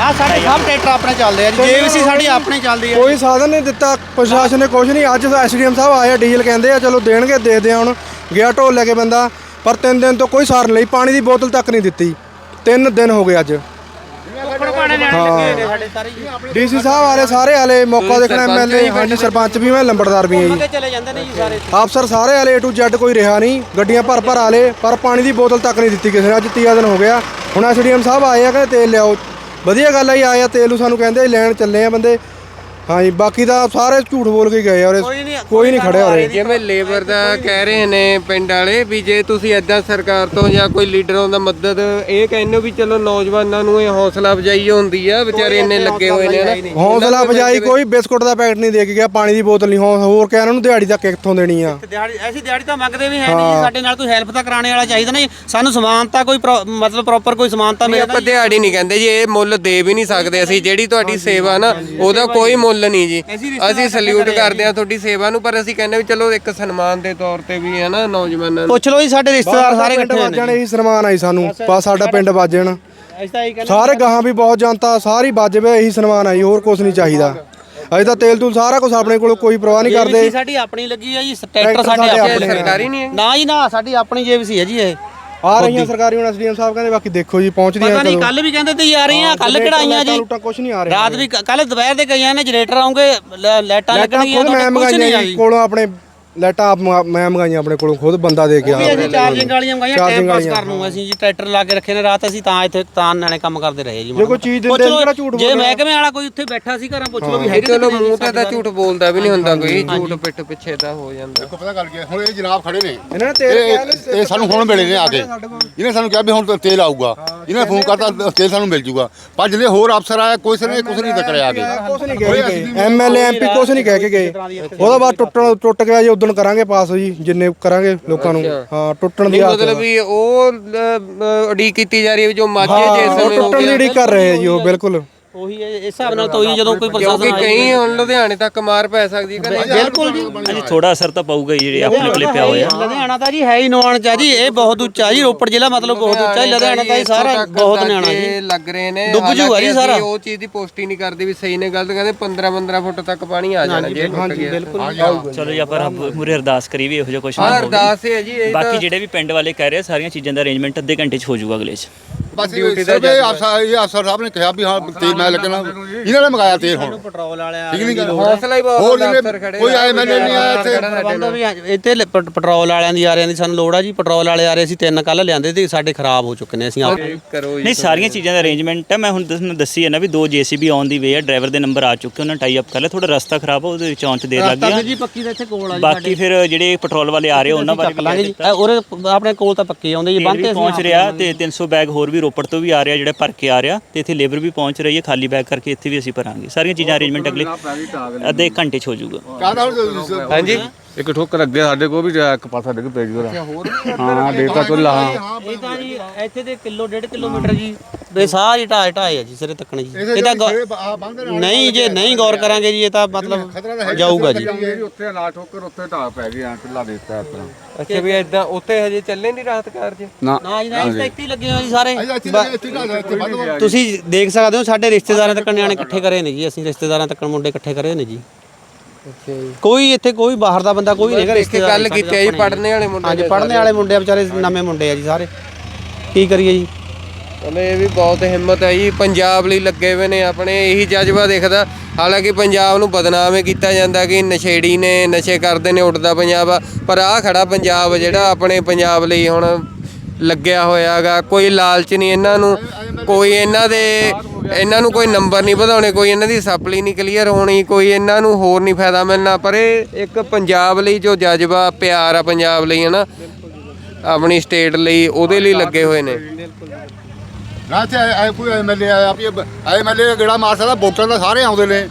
ਆਹ ਸਾਡੇ ਸਭ ਟਰੈਕਟਰ ਆਪਣੇ ਚੱਲਦੇ ਆ ਜੀ। ਜੇਵੀਸੀ ਸਾਡੀ ਆਪਣੀ ਚੱਲਦੀ ਆ। ਕੋਈ ਸਾਧਨ ਨਹੀਂ ਦਿੱਤਾ ਪ੍ਰਸ਼ਾਸਨ ਨੇ ਕੁਝ ਨਹੀਂ। ਅੱਜ ਐਸਡੀਐਮ ਸਾਹਿਬ ਆਏ ਆ ਡੀਜ਼ਲ ਕਹਿੰਦੇ ਆ ਚਲੋ ਦੇਣਗੇ ਦੇ ਦੇ ਹੁਣ। ਗਿਆ ਢੋਲ ਲੈ ਕੇ ਬੰਦਾ ਪਰ ਤਿੰਨ ਦਿਨ ਤੋਂ ਕੋਈ ਸਾਰ ਨਹੀਂ ਲਈ ਪਾਣੀ ਦੀ ਬੋਤਲ ਤੱਕ ਨਹੀਂ ਦਿੱਤੀ। ਤਿੰਨ ਦਿਨ ਹੋ ਗਏ ਅੱਜ। ਡੀਸੀ ਸਾਹਿਬ ਆਲੇ ਸਾਰੇ ਆਲੇ ਮੌਕਾ ਦੇਖਣਾ ਐਮਐਲਏ ਹਾਂਜੀ ਸਰਪੰਚ ਵੀ ਮੈਂ ਲੰਬੜਦਾਰ ਵੀ ਹਾਂ ਜੀ। ਚਲੇ ਜਾਂਦੇ ਨੇ ਜੀ ਸਾਰੇ। ਅਫਸਰ ਸਾਰੇ ਆਲੇ A to Z ਕੋਈ ਰਿਹਾ ਨਹੀਂ। ਗੱਡੀਆਂ ਭਰ ਭਰ ਆਲੇ ਪਰ ਪਾਣੀ ਦੀ ਬੋਤਲ ਤੱਕ ਨਹੀਂ ਦਿੱਤੀ ਕਿਸੇ ਨੇ। ਅੱਜ ਤੀਆ ਦਿਨ ਹੋ ਗਿਆ। ਹੁਣ ਐਸਡੀਐਮ ਸਾਹਿਬ ਆਏ ਆ ਕਹਿੰਦੇ ਤੇਲ ਲਿਆਓ। ਵਧੀਆ ਗੱਲ ਆ ਜੀ ਆਇਆ ਤੇਲੂ ਸਾਨੂੰ ਕਹਿੰਦੇ ਲੈਣ ਚੱਲੇ ਆ ਬੰਦੇ। ਹਾਂਜੀ ਬਾਕੀ ਤਾਂ ਸਾਰੇ ਝੂਠ ਬੋਲ ਕੇ ਗਏ ਆ ਉਰੇ ਕੋਈ ਨਹੀਂ ਖੜਿਆ ਉਰੇ ਜਿਵੇਂ ਲੇਬਰ ਦਾ ਕਹਿ ਰਹੇ ਨੇ ਪਿੰਡ ਵਾਲੇ ਵੀ ਜੇ ਤੁਸੀਂ ਐਦਾਂ ਸਰਕਾਰ ਤੋਂ ਜਾਂ ਕੋਈ ਲੀਡਰਾਂ ਦਾ ਮਦਦ ਇਹ ਕਹਿੰਦੇ ਹੋ ਵੀ ਚਲੋ ਨੌਜਵਾਨਾਂ ਨੂੰ ਇਹ ਹੌਸਲਾ ਅਫਜਾਈ ਹੁੰਦੀ ਆ ਵਿਚਾਰੇ ਇੰਨੇ ਲੱਗੇ ਹੋਏ ਨੇ ਨਾ ਹੌਸਲਾ ਬਜਾਈ ਕੋਈ ਬਿਸਕੁਟ ਦਾ ਪੈਕਟ ਨਹੀਂ ਦੇ ਕੇ ਗਿਆ ਪਾਣੀ ਦੀ ਬੋਤਲ ਨਹੀਂ ਹੋਰ ਕਿਆ ਇਹਨਾਂ ਨੂੰ ਦਿਹਾੜੀ ਤੱਕ ਕਿੱਥੋਂ ਦੇਣੀ ਆ? ਦਿਹਾੜੀ ਐਸੀ ਦਿਹਾੜੀ ਤਾਂ ਮੰਗਦੇ ਵੀ ਹੈ ਨਹੀਂ ਜੀ ਸਾਡੇ ਨਾਲ ਕੋਈ ਹੈਲਪ ਤਾਂ ਕਰਾਣੇ ਵਾਲਾ ਚਾਹੀਦਾ ਨਹੀਂ। ਸਾਨੂੰ ਸਮਾਨਤਾ ਕੋਈ ਮਤਲਬ ਪ੍ਰੋਪਰ ਕੋਈ ਸਮਾਨਤਾ ਵੀ ਮਿਲੇ ਆਪਾਂ ਦਿਹਾੜੀ ਨਹੀਂ ਕਹਿੰਦੇ ਜੀ ਇਹ ਮੁੱਲ ਦੇ ਵੀ ਨਹੀਂ ਸਕਦੇ ਅਸੀਂ। ਜਿਹੜੀ ਤੁਹਾਡੀ ਸੇਵਾ ਨਾ ਉਹਦਾ ਕੋਈ ਮੁੱਲ ਨਹੀਂ ਜੀ। ਅਸੀਂ ਸਲੂਟ ਕਰਦੇ ਆ ਤੁਹਾਡੀ ਸੇਵਾ ਨੂੰ ਪਰ ਅਸੀਂ ਕਹਿੰਦੇ ਵੀ ਚਲੋ ਇੱਕ ਸਨਮਾਨ ਦੇ ਤੌਰ ਤੇ ਵੀ ਹੈ ਨਾ ਨੌਜਵਾਨਾਂ ਨੂੰ। ਪੁੱਛ ਲਓ ਜੀ ਸਾਡੇ ਰਿਸ਼ਤੇਦਾਰ ਸਾਰੇ ਪਿੰਡ ਇਕੱਠੇ ਵੱਜ ਜਾਣੇ ਇਹੀ ਸਨਮਾਨ ਆਈ ਸਾਨੂੰ। ਬਸ ਸਾਡਾ ਪਿੰਡ ਵੱਜ ਜਾਣਾ। ਅਸੀਂ ਤਾਂ ਇਹੀ ਕਹਿੰਦੇ ਸਾਰੇ ਗਾਹਾਂ ਵੀ ਬਹੁਤ ਜਨਤਾ ਸਾਰੀ ਵੱਜ ਵੇ ਇਹੀ ਸਨਮਾਨ ਆਈ ਹੋਰ ਕੁਝ ਨਹੀਂ ਚਾਹੀਦਾ। ਅਜੇ ਤਾਂ ਤੇਲ ਤੂਲ ਸਾਰਾ ਕੁਝ ਆਪਣੇ ਕੋਲ ਕੋਈ ਪਰਵਾਹ ਨਹੀਂ ਕਰਦੇ। ਸਾਡੀ ਆਪਣੀ ਲੱਗੀ ਹੈ ਜੀ ਟਰੈਕਟਰ ਸਾਡੇ ਆਪਣੇ ਹੈ। ਸਰਕਾਰੀ ਨਹੀਂ ਹੈ ਨਾ ਜੀ ਨਾ ਸਾਡੀ ਆਪਣੀ ਜੇਬੀਸੀ ਹੈ ਜੀ ਇਹ। ਆ ਰਹੀਆਂ ਸਰਕਾਰੀ ਹੁਣ ਐਸਡੀਐਮ ਸਾਹਿਬ ਕਹਿੰਦੇ ਬਾਕੀ ਦੇਖੋ ਜੀ ਪਹੁੰਚਦੀਆਂ ਪਤਾ ਨਹੀਂ ਕੱਲ ਵੀ ਕਹਿੰਦੇ ਤੇ ਜੀ ਆ ਰਹੇ ਆ ਕੱਲ ਕਿਹੜਾਈਆਂ ਜੀ? ਕੁਝ ਨਹੀਂ ਆ ਰਿਹਾ ਰਾਤ ਵੀ ਕੱਲ ਦੁਪਹਿਰ ਦੇ ਗਈਆਂ ਨੇ ਜਨਰੇਟਰ ਆਉਂਗੇ ਲਾਈਟਾਂ ਲੈਟਾਂ ਲੱਗਣਗੀਆਂ ਕੁਝ ਨਹੀਂ ਆਈ। ਕੋਲੋਂ ਆਪਣੇ ਲੈਟਾਂ ਆਪ ਮੰਗਾ- ਮੈਂ ਮੰਗਾਈਆਂ ਆਪਣੇ ਕੋਲੋਂ ਖੁਦ ਬੰਦਾ ਦੇ ਕੇ ਆ ਅਸੀਂ ਚਾਰਜਿੰਗ ਵਾਲੀਆਂ ਮੰਗਾਈਆਂ ਟਾਈਮ ਪਾਸ ਕਰਨ ਨੂੰ। ਅਸੀਂ ਜੀ ਟਰੈਕਟਰ ਲਾ ਕੇ ਰੱਖੇ ਨੇ ਰਾਤ ਅਸੀਂ ਤਾਂ ਇੱਥੇ ਤਾਂ ਨਾਲੇ ਕੰਮ ਕਰਦੇ ਰਹੇ ਜੀ ਜੇ ਕੋਈ ਚੀਜ਼ ਦਿੰਦੇ ਲਓ, ਕਿਹੜਾ ਝੂਠ ਜੇ? ਮਹਿਕਮੇ ਵਾਲਾ ਕੋਈ ਉੱਥੇ ਬੈਠਾ ਸੀ ਘਰਾਂ ਪੁੱਛ ਲਓ ਵੀ ਹੈਗੇ ਚਲੋ ਮੂੰਹ ਤੇ ਤਾਂ ਝੂਠ ਬੋਲਦਾ ਵੀ ਨਹੀਂ ਹੁੰਦਾ ਕੋਈ ਝੂਠ ਪਿੱਠ ਪਿੱਛੇ ਤਾਂ ਹੋ ਜਾਂਦਾ। ਦੇਖੋ ਪਤਾ ਗੱਲ ਕੀ ਹੈ, ਹੁਣ ਇਹ ਜਨਾਬ ਖੜੇ ਨੇ। ਇਹਨਾਂ ਨੇ ਤੇਲ ਇਹ ਇਹ ਸਾਨੂੰ ਹੁਣ ਮਿਲੇ ਨੇ ਆ ਕੇ। ਇਹਨੇ ਸਾਨੂੰ ਕਿਹਾ ਵੀ ਹੁਣ ਤੇਲ ਆਊਗਾ। ਇਹਨੇ ਫੋਨ ਕਰਤਾ ਤੇਲ ਸਾਨੂੰ ਮਿਲ ਜੂਗਾ। ਪਰ ਜਿਹੜੇ ਹੋਰ ਅਫਸਰ ਆਏ ਕੋਈ ਨੇ ਕੁਝ ਨਹੀਂ ਟੱਕਰਿਆ ਆ ਕੇ। ਕੁਝ ਨਹੀਂ ਕਹਿ ਕੇ ਗਏ। ਐਮਐਲਏ ਐਮਪੀ ਕੁਝ ਨਹੀਂ ਕਹਿ ਕੇ ਗਏ। ਉਹਦਾ ਬਾਅਦ ਟੁੱਟਣ ਟੁੱਟ ਗਿਆ ਜੀ ਉਦੋਂ ਕਰਾਂਗੇ ਪਾਸ ਜੀ ਜਿੰਨੇ ਕਰਾਂਗੇ ਲੋਕਾਂ ਨੂੰ। ਹਾਂ ਟੁੱਟਣ ਦੀ ਆਸ ਮਤਲਬ ਵੀ ਉਹ ਉਡੀਕ ਕੀਤੀ ਜਾ ਰਹੀ ਹੈ ਵੀ ਜੋ ਮਾਝੇ ਹਾਂ ਜੇ ਉਹ ਸਮੇਂ ਹੋ ਟੁੱਟਣ ਦੀ ਗਿਆ। ਉਡੀਕ ਕਰ ਰਹੇ ਆ ਜੀ ਉਹ ਬਿਲਕੁਲ। ਉਹੀ ਹੈ, ਇਸ ਹਿਸਾਬ ਨਾਲ ਤਾਂ ਉਹੀ ਜਦੋਂ ਕੋਈ ਕਿਉਂਕਿ ਪ੍ਰਸ਼ਾਸਨ ਆਏ ਕਈ ਹੁਣ ਲੁਧਿਆਣੇ ਤੱਕ ਮਾਰ ਪੈ ਸਕਦੀ ਹੈ ਕਹਿੰਦੇ ਬਿਲਕੁਲ ਜੀ। ਹਾਂਜੀ ਥੋੜਾ ਅਸਰ ਤਾਂ ਪਊਗਾ ਹੀ ਜਿਹੜੇ ਆਪਣੇ ਕੋਲੇ ਪਿਆ ਹੋਇਆ। ਲੁਧਿਆਣਾ ਤਾਂ ਜੀ ਹੈ ਹੀ ਨੌਣ ਚਾ ਜੀ ਇਹ ਬਹੁਤ ਉੱਚਾ ਜੀ ਰੋਪੜ ਜ਼ਿਲ੍ਹਾ ਮਤਲਬ ਬਹੁਤ ਉੱਚਾ ਜੀ ਲੁਧਿਆਣਾ ਤਾਂ ਜੀ ਸਾਰਾ ਬਹੁਤ ਨਿਆਣਾ ਜੀ। ਲੱਗ ਰਹੇ ਨੇ ਡੁੱਬ ਜੂਗਾ ਜੀ ਸਾਰਾ। ਉਹ ਚੀਜ਼ ਦੀ ਪੁਸ਼ਟੀ ਨਹੀਂ ਕਰਦੇ ਵੀ ਸਹੀ ਨੇ ਗਲਤ ਕਹਿੰਦੇ 15 15 ਫੁੱਟ ਤੱਕ ਪਾਣੀ ਆ ਜਾਣਾ ਜੇ ਟੁੱਟ ਗਿਆ। ਚਲੋ ਜੀ ਆਪਾਂ ਰੱਬ ਮੂਰੇ ਅਰਦਾਸ ਕਰੀ ਵੀ ਇਹੋ ਜਿਹਾ ਕੁਝ ਨਾ ਹੋਵੇ। ਅਰਦਾਸ ਹੈ ਜੀ ਇਹ ਬਾਕੀ ਜਿਹੜੇ ਵੀ ਪਿੰਡ ਵਾਲੇ ਕਹਿ ਰਹੇ ਆ, ਸਾਰੀਆਂ ਚੀਜ਼ਾਂ ਦਾ ਅਰੇਂਜਮੈਂਟ ਅੱਧੇ ਘੰਟੇ 'ਚ ਹੋ ਜਾਊਗਾ ਅਗਲੇ 'ਚ। ਬਸ ਡਿਊਟੀ ਦਾ ਅਫਸਰ ਇਹ ਅਫਸਰ ਸਾਹਿਬ ਨੇ ਕਿਹਾ ਵੀ ਹਾਂ ਤੇਲ ਮੈਂ ਲੱਗਣਾ ਇਹਨਾਂ ਨੇ ਮੰਗਾਇਆ ਤੇਲ ਹੁਣ। ਪੈਟਰੋਲ ਵਾਲਿਆਂ ਠੀਕ ਨਹੀਂ ਗੱਲ ਹੌਸਲਾ ਹੀ ਬਹੁਤ ਹੋਰ ਹੁੰਦਾ ਜਿਹੜੇ ਅਫਸਰ ਖੜੇ ਕੋਈ ਆਏ ਮੈਨੂੰ ਨਹੀਂ ਆਇਆ ਇੱਥੇ? ਪ੍ਰਬੰਧ ਵੀ ਇੱਥੇ ਲ- ਪ- ਪੈਟਰੋਲ ਵਾਲਿਆਂ ਦੀ ਆ ਰਿਆਂ ਦੀ ਸਾਨੂੰ ਲੋੜ ਆ ਜੀ। ਪੈਟਰੋਲ ਵਾਲੇ ਆ ਰਹੇ ਸੀ ਤਿੰਨ ਕੱਲ ਲਿਆਂਦੇ ਤੇ ਸਾਡੇ ਖਰਾਬ ਹੋ ਚੁੱਕੇ ਨੇ ਅਸੀਂ ਆਪ। ਨਹੀਂ ਸਾਰੀਆਂ ਚੀਜ਼ਾਂ ਦਾ ਅਰੇਂਜਮੈਂਟ ਹੈ ਮੈਂ ਹੁਣ ਤੁਹਾਨੂੰ ਦੱਸੀ ਹੈ ਨਾ ਵੀ ਦੋ ਜੀਸੀਬੀ ਆਨ ਦੀ ਵੇ ਆ ਡਰਾਈਵਰ ਦੇ ਨੰਬਰ ਆ ਚੁੱਕੇ ਉਹਨਾਂ ਟਾਈ ਅਪ ਕਰ ਲਿਆ। ਥੋੜਾ ਰਸਤਾ ਖਰਾਬ ਆ ਉਹਦੇ ਵਿੱਚ ਆਉਣ 'ਚ ਦੇਰ ਲੱਗ ਤਾਂ ਗਈ ਜੀ ਪੱਕੀ ਦਾ ਇੱਥੇ ਕੋਲ ਆ ਜੀ ਬਾਕੀ ਫਿਰ ਜਿਹੜੇ ਪੈਟਰੋਲ ਵਾਲੇ ਆ ਰਹੇ ਉਹਨਾਂ ਬਾਰੇ ਵੀ ਲਾਂਗੇ ਜੀ। ਉਰੇ ਆਪਣੇ ਕੋਲ ਤਾਂ ਪੱਕੇ ਆਉਂਦੇ ਜੀ ਬੰਦ ਵੀ ਪਹੁੰਚ ਰਿਹਾ ਤੇ 300 ਬੈਗ ਹੋਰ ਵੀ ਰੋਪੜ ਤੋਂ ਵੀ ਆ ਰਿਹਾ ਜਿਹੜਾ ਭਰ ਕੇ ਆ ਰਿਹਾ ਤੇ ਇੱਥੇ ਲੇਬਰ ਵੀ ਪਹੁੰਚ ਰਹੀ ਹੈ ਖਾਲੀ ਬੈਗ ਕਰਕੇ ਇੱਥੇ ਵੀ ਅਸੀਂ ਭਰਾਂਗੇ। ਸਾਰੀਆਂ ਚੀਜ਼ਾਂ ਅਰੇਂਜਮੈਂਟ ਅਗਲੇ ਅੱਧੇ ਇੱਕ ਘੰਟੇ 'ਚ ਹੋ ਜਾਊਗਾ। ਕਾਹਦਾ ਹਾਂਜੀ। ਇੱਕ ਠੋਕਰ ਲੱਗੇ ਸਾਡੇ ਕੋਲ ਵੀ ਇੱਕ ਪਾਸਾ ਡਿੱਗ ਪੈ ਜੂਗਾ ਹਾਂ ਦੇਤਾ ਚੁੱਲਾ ਹਾਂ। ਇਹ ਤਾਂ ਜੀ ਇੱਥੇ ਦੇ ਕਿਲੋ ਡੇਢ ਕਿਲੋਮੀਟਰ ਜੀ ਬੇ ਸਾਰੀ ਢਾਏ ਢਾਏ ਆ ਜੀ ਸਿਰੇ ਤੱਕਣ ਜੀ। ਇਹ ਤਾਂ ਗੌ- ਨਹੀਂ ਜੇ ਨਹੀਂ ਗੌਰ ਕਰਾਂਗੇ ਜੀ ਇਹ ਤਾਂ ਮਤਲਬ ਜਾਊਗਾ ਜੀ। ਉੱਥੇ ਨਾ ਠੋਕਰ ਉੱਥੇ ਢਾਹ ਪੈ ਗਈ ਆ ਚੁੱਲਾ ਦੇਤਾ ਆਪਣਾ। ਅੱਛਾ ਵੀ ਇਦਾਂ ਉੱਥੇ ਹਜੇ ਚੱਲੇ ਨਹੀਂ ਰਾਤ ਕਾਰਜ ਨਾ। ਨਾ ਜੀ ਨਾ ਇਸ ਇੱਥੇ ਹੀ ਲੱਗੇ ਹੋਏ ਜੀ ਸਾਰੇ। ਤੁਸੀਂ ਦੇਖ ਸਕਦੇ ਹੋ ਸਾਡੇ ਰਿਸ਼ਤੇਦਾਰਾਂ ਤੱਕ ਨਿਆਣੇ ਇਕੱਠੇ ਕਰੇ ਨੇ ਜੀ ਅਸੀਂ ਰਿਸ਼ਤੇਦਾਰਾਂ ਤੱਕ ਮੁੰਡੇ ਇਕੱਠੇ ਕਰੇ ਨੇ ਜੀ। ਅੱਛਾ ਜੀ ਕੋਈ ਇੱਥੇ ਕੋਈ ਬਾਹਰ ਦਾ ਬੰਦਾ ਕੋਈ ਨਹੀਂ ਹੈਗਾ ਗੱਲ ਕੀਤੀ ਹੈ ਜੀ ਪੜਨੇ ਵਾਲੇ ਮੁੰਡੇ ਹਾਂਜੀ ਪੜ੍ਹਨੇ ਵਾਲੇ ਮੁੰਡੇ ਆ ਵਿਚਾਰੇ ਨਵੇਂ ਮੁੰਡੇ ਆ ਜੀ ਸਾਰੇ। ਕੀ ਕਰੀਏ ਜੀ? ਚਲੋ ਇਹ ਵੀ ਬਹੁਤ ਹਿੰਮਤ ਹੈ ਜੀ ਪੰਜਾਬ ਲਈ ਲੱਗੇ ਹੋਏ ਨੇ ਆਪਣੇ ਇਹੀ ਜਜ਼ਬਾ ਦਿਖਦਾ। ਹਾਲਾਂਕਿ ਪੰਜਾਬ ਨੂੰ ਬਦਨਾਮ ਕੀਤਾ ਜਾਂਦਾ ਕਿ ਨਸ਼ੇੜੀ ਨੇ ਨਸ਼ੇ ਕਰਦੇ ਨੇ ਉੱਡਦਾ ਪੰਜਾਬ ਆ। ਪਰ ਆ ਖੜਾ ਪੰਜਾਬ ਜਿਹੜਾ ਆਪਣੇ ਪੰਜਾਬ ਲਈ ਹੁਣ ਲੱਗਿਆ ਹੋਇਆਗਾ, ਕੋਈ ਲਾਲਚ ਨਹੀਂ ਇਹਨਾਂ ਨੂੰ, ਕੋਈ ਇਹਨਾਂ ਦੇ, ਇਹਨਾਂ ਨੂੰ ਕੋਈ ਨੰਬਰ ਨਹੀਂ ਵਧਾਉਣੇ, ਕੋਈ ਇਹਨਾਂ ਦੀ ਸਪਲੀ ਨਹੀਂ ਕਲੀਅਰ ਹੋਣੀ, ਕੋਈ ਇਹਨਾਂ ਨੂੰ ਹੋਰ ਨਹੀਂ ਫਾਇਦਾ ਮਿਲਣਾ, ਪਰ ਇਹ ਇੱਕ ਪੰਜਾਬ ਲਈ ਜੋ ਜਜ਼ਬਾ, ਪਿਆਰ ਆ ਪੰਜਾਬ ਲਈ, ਹਨਾ, ਆਪਣੀ ਸਟੇਟ ਲਈ, ਉਹਦੇ ਲਈ ਲੱਗੇ ਹੋਏ ਨੇ। ਨਾ ਤੇ ਕੋਈ ਐਮਐਲਏ ਆਇਆ, ਵੀ ਐਮਐਲਏ ਗੇੜਾ ਮਾਰ ਸਕਦਾ, ਵੋਟਾਂ ਦਾ ਸਾਰੇ ਆਉਂਦੇ ਨੇ।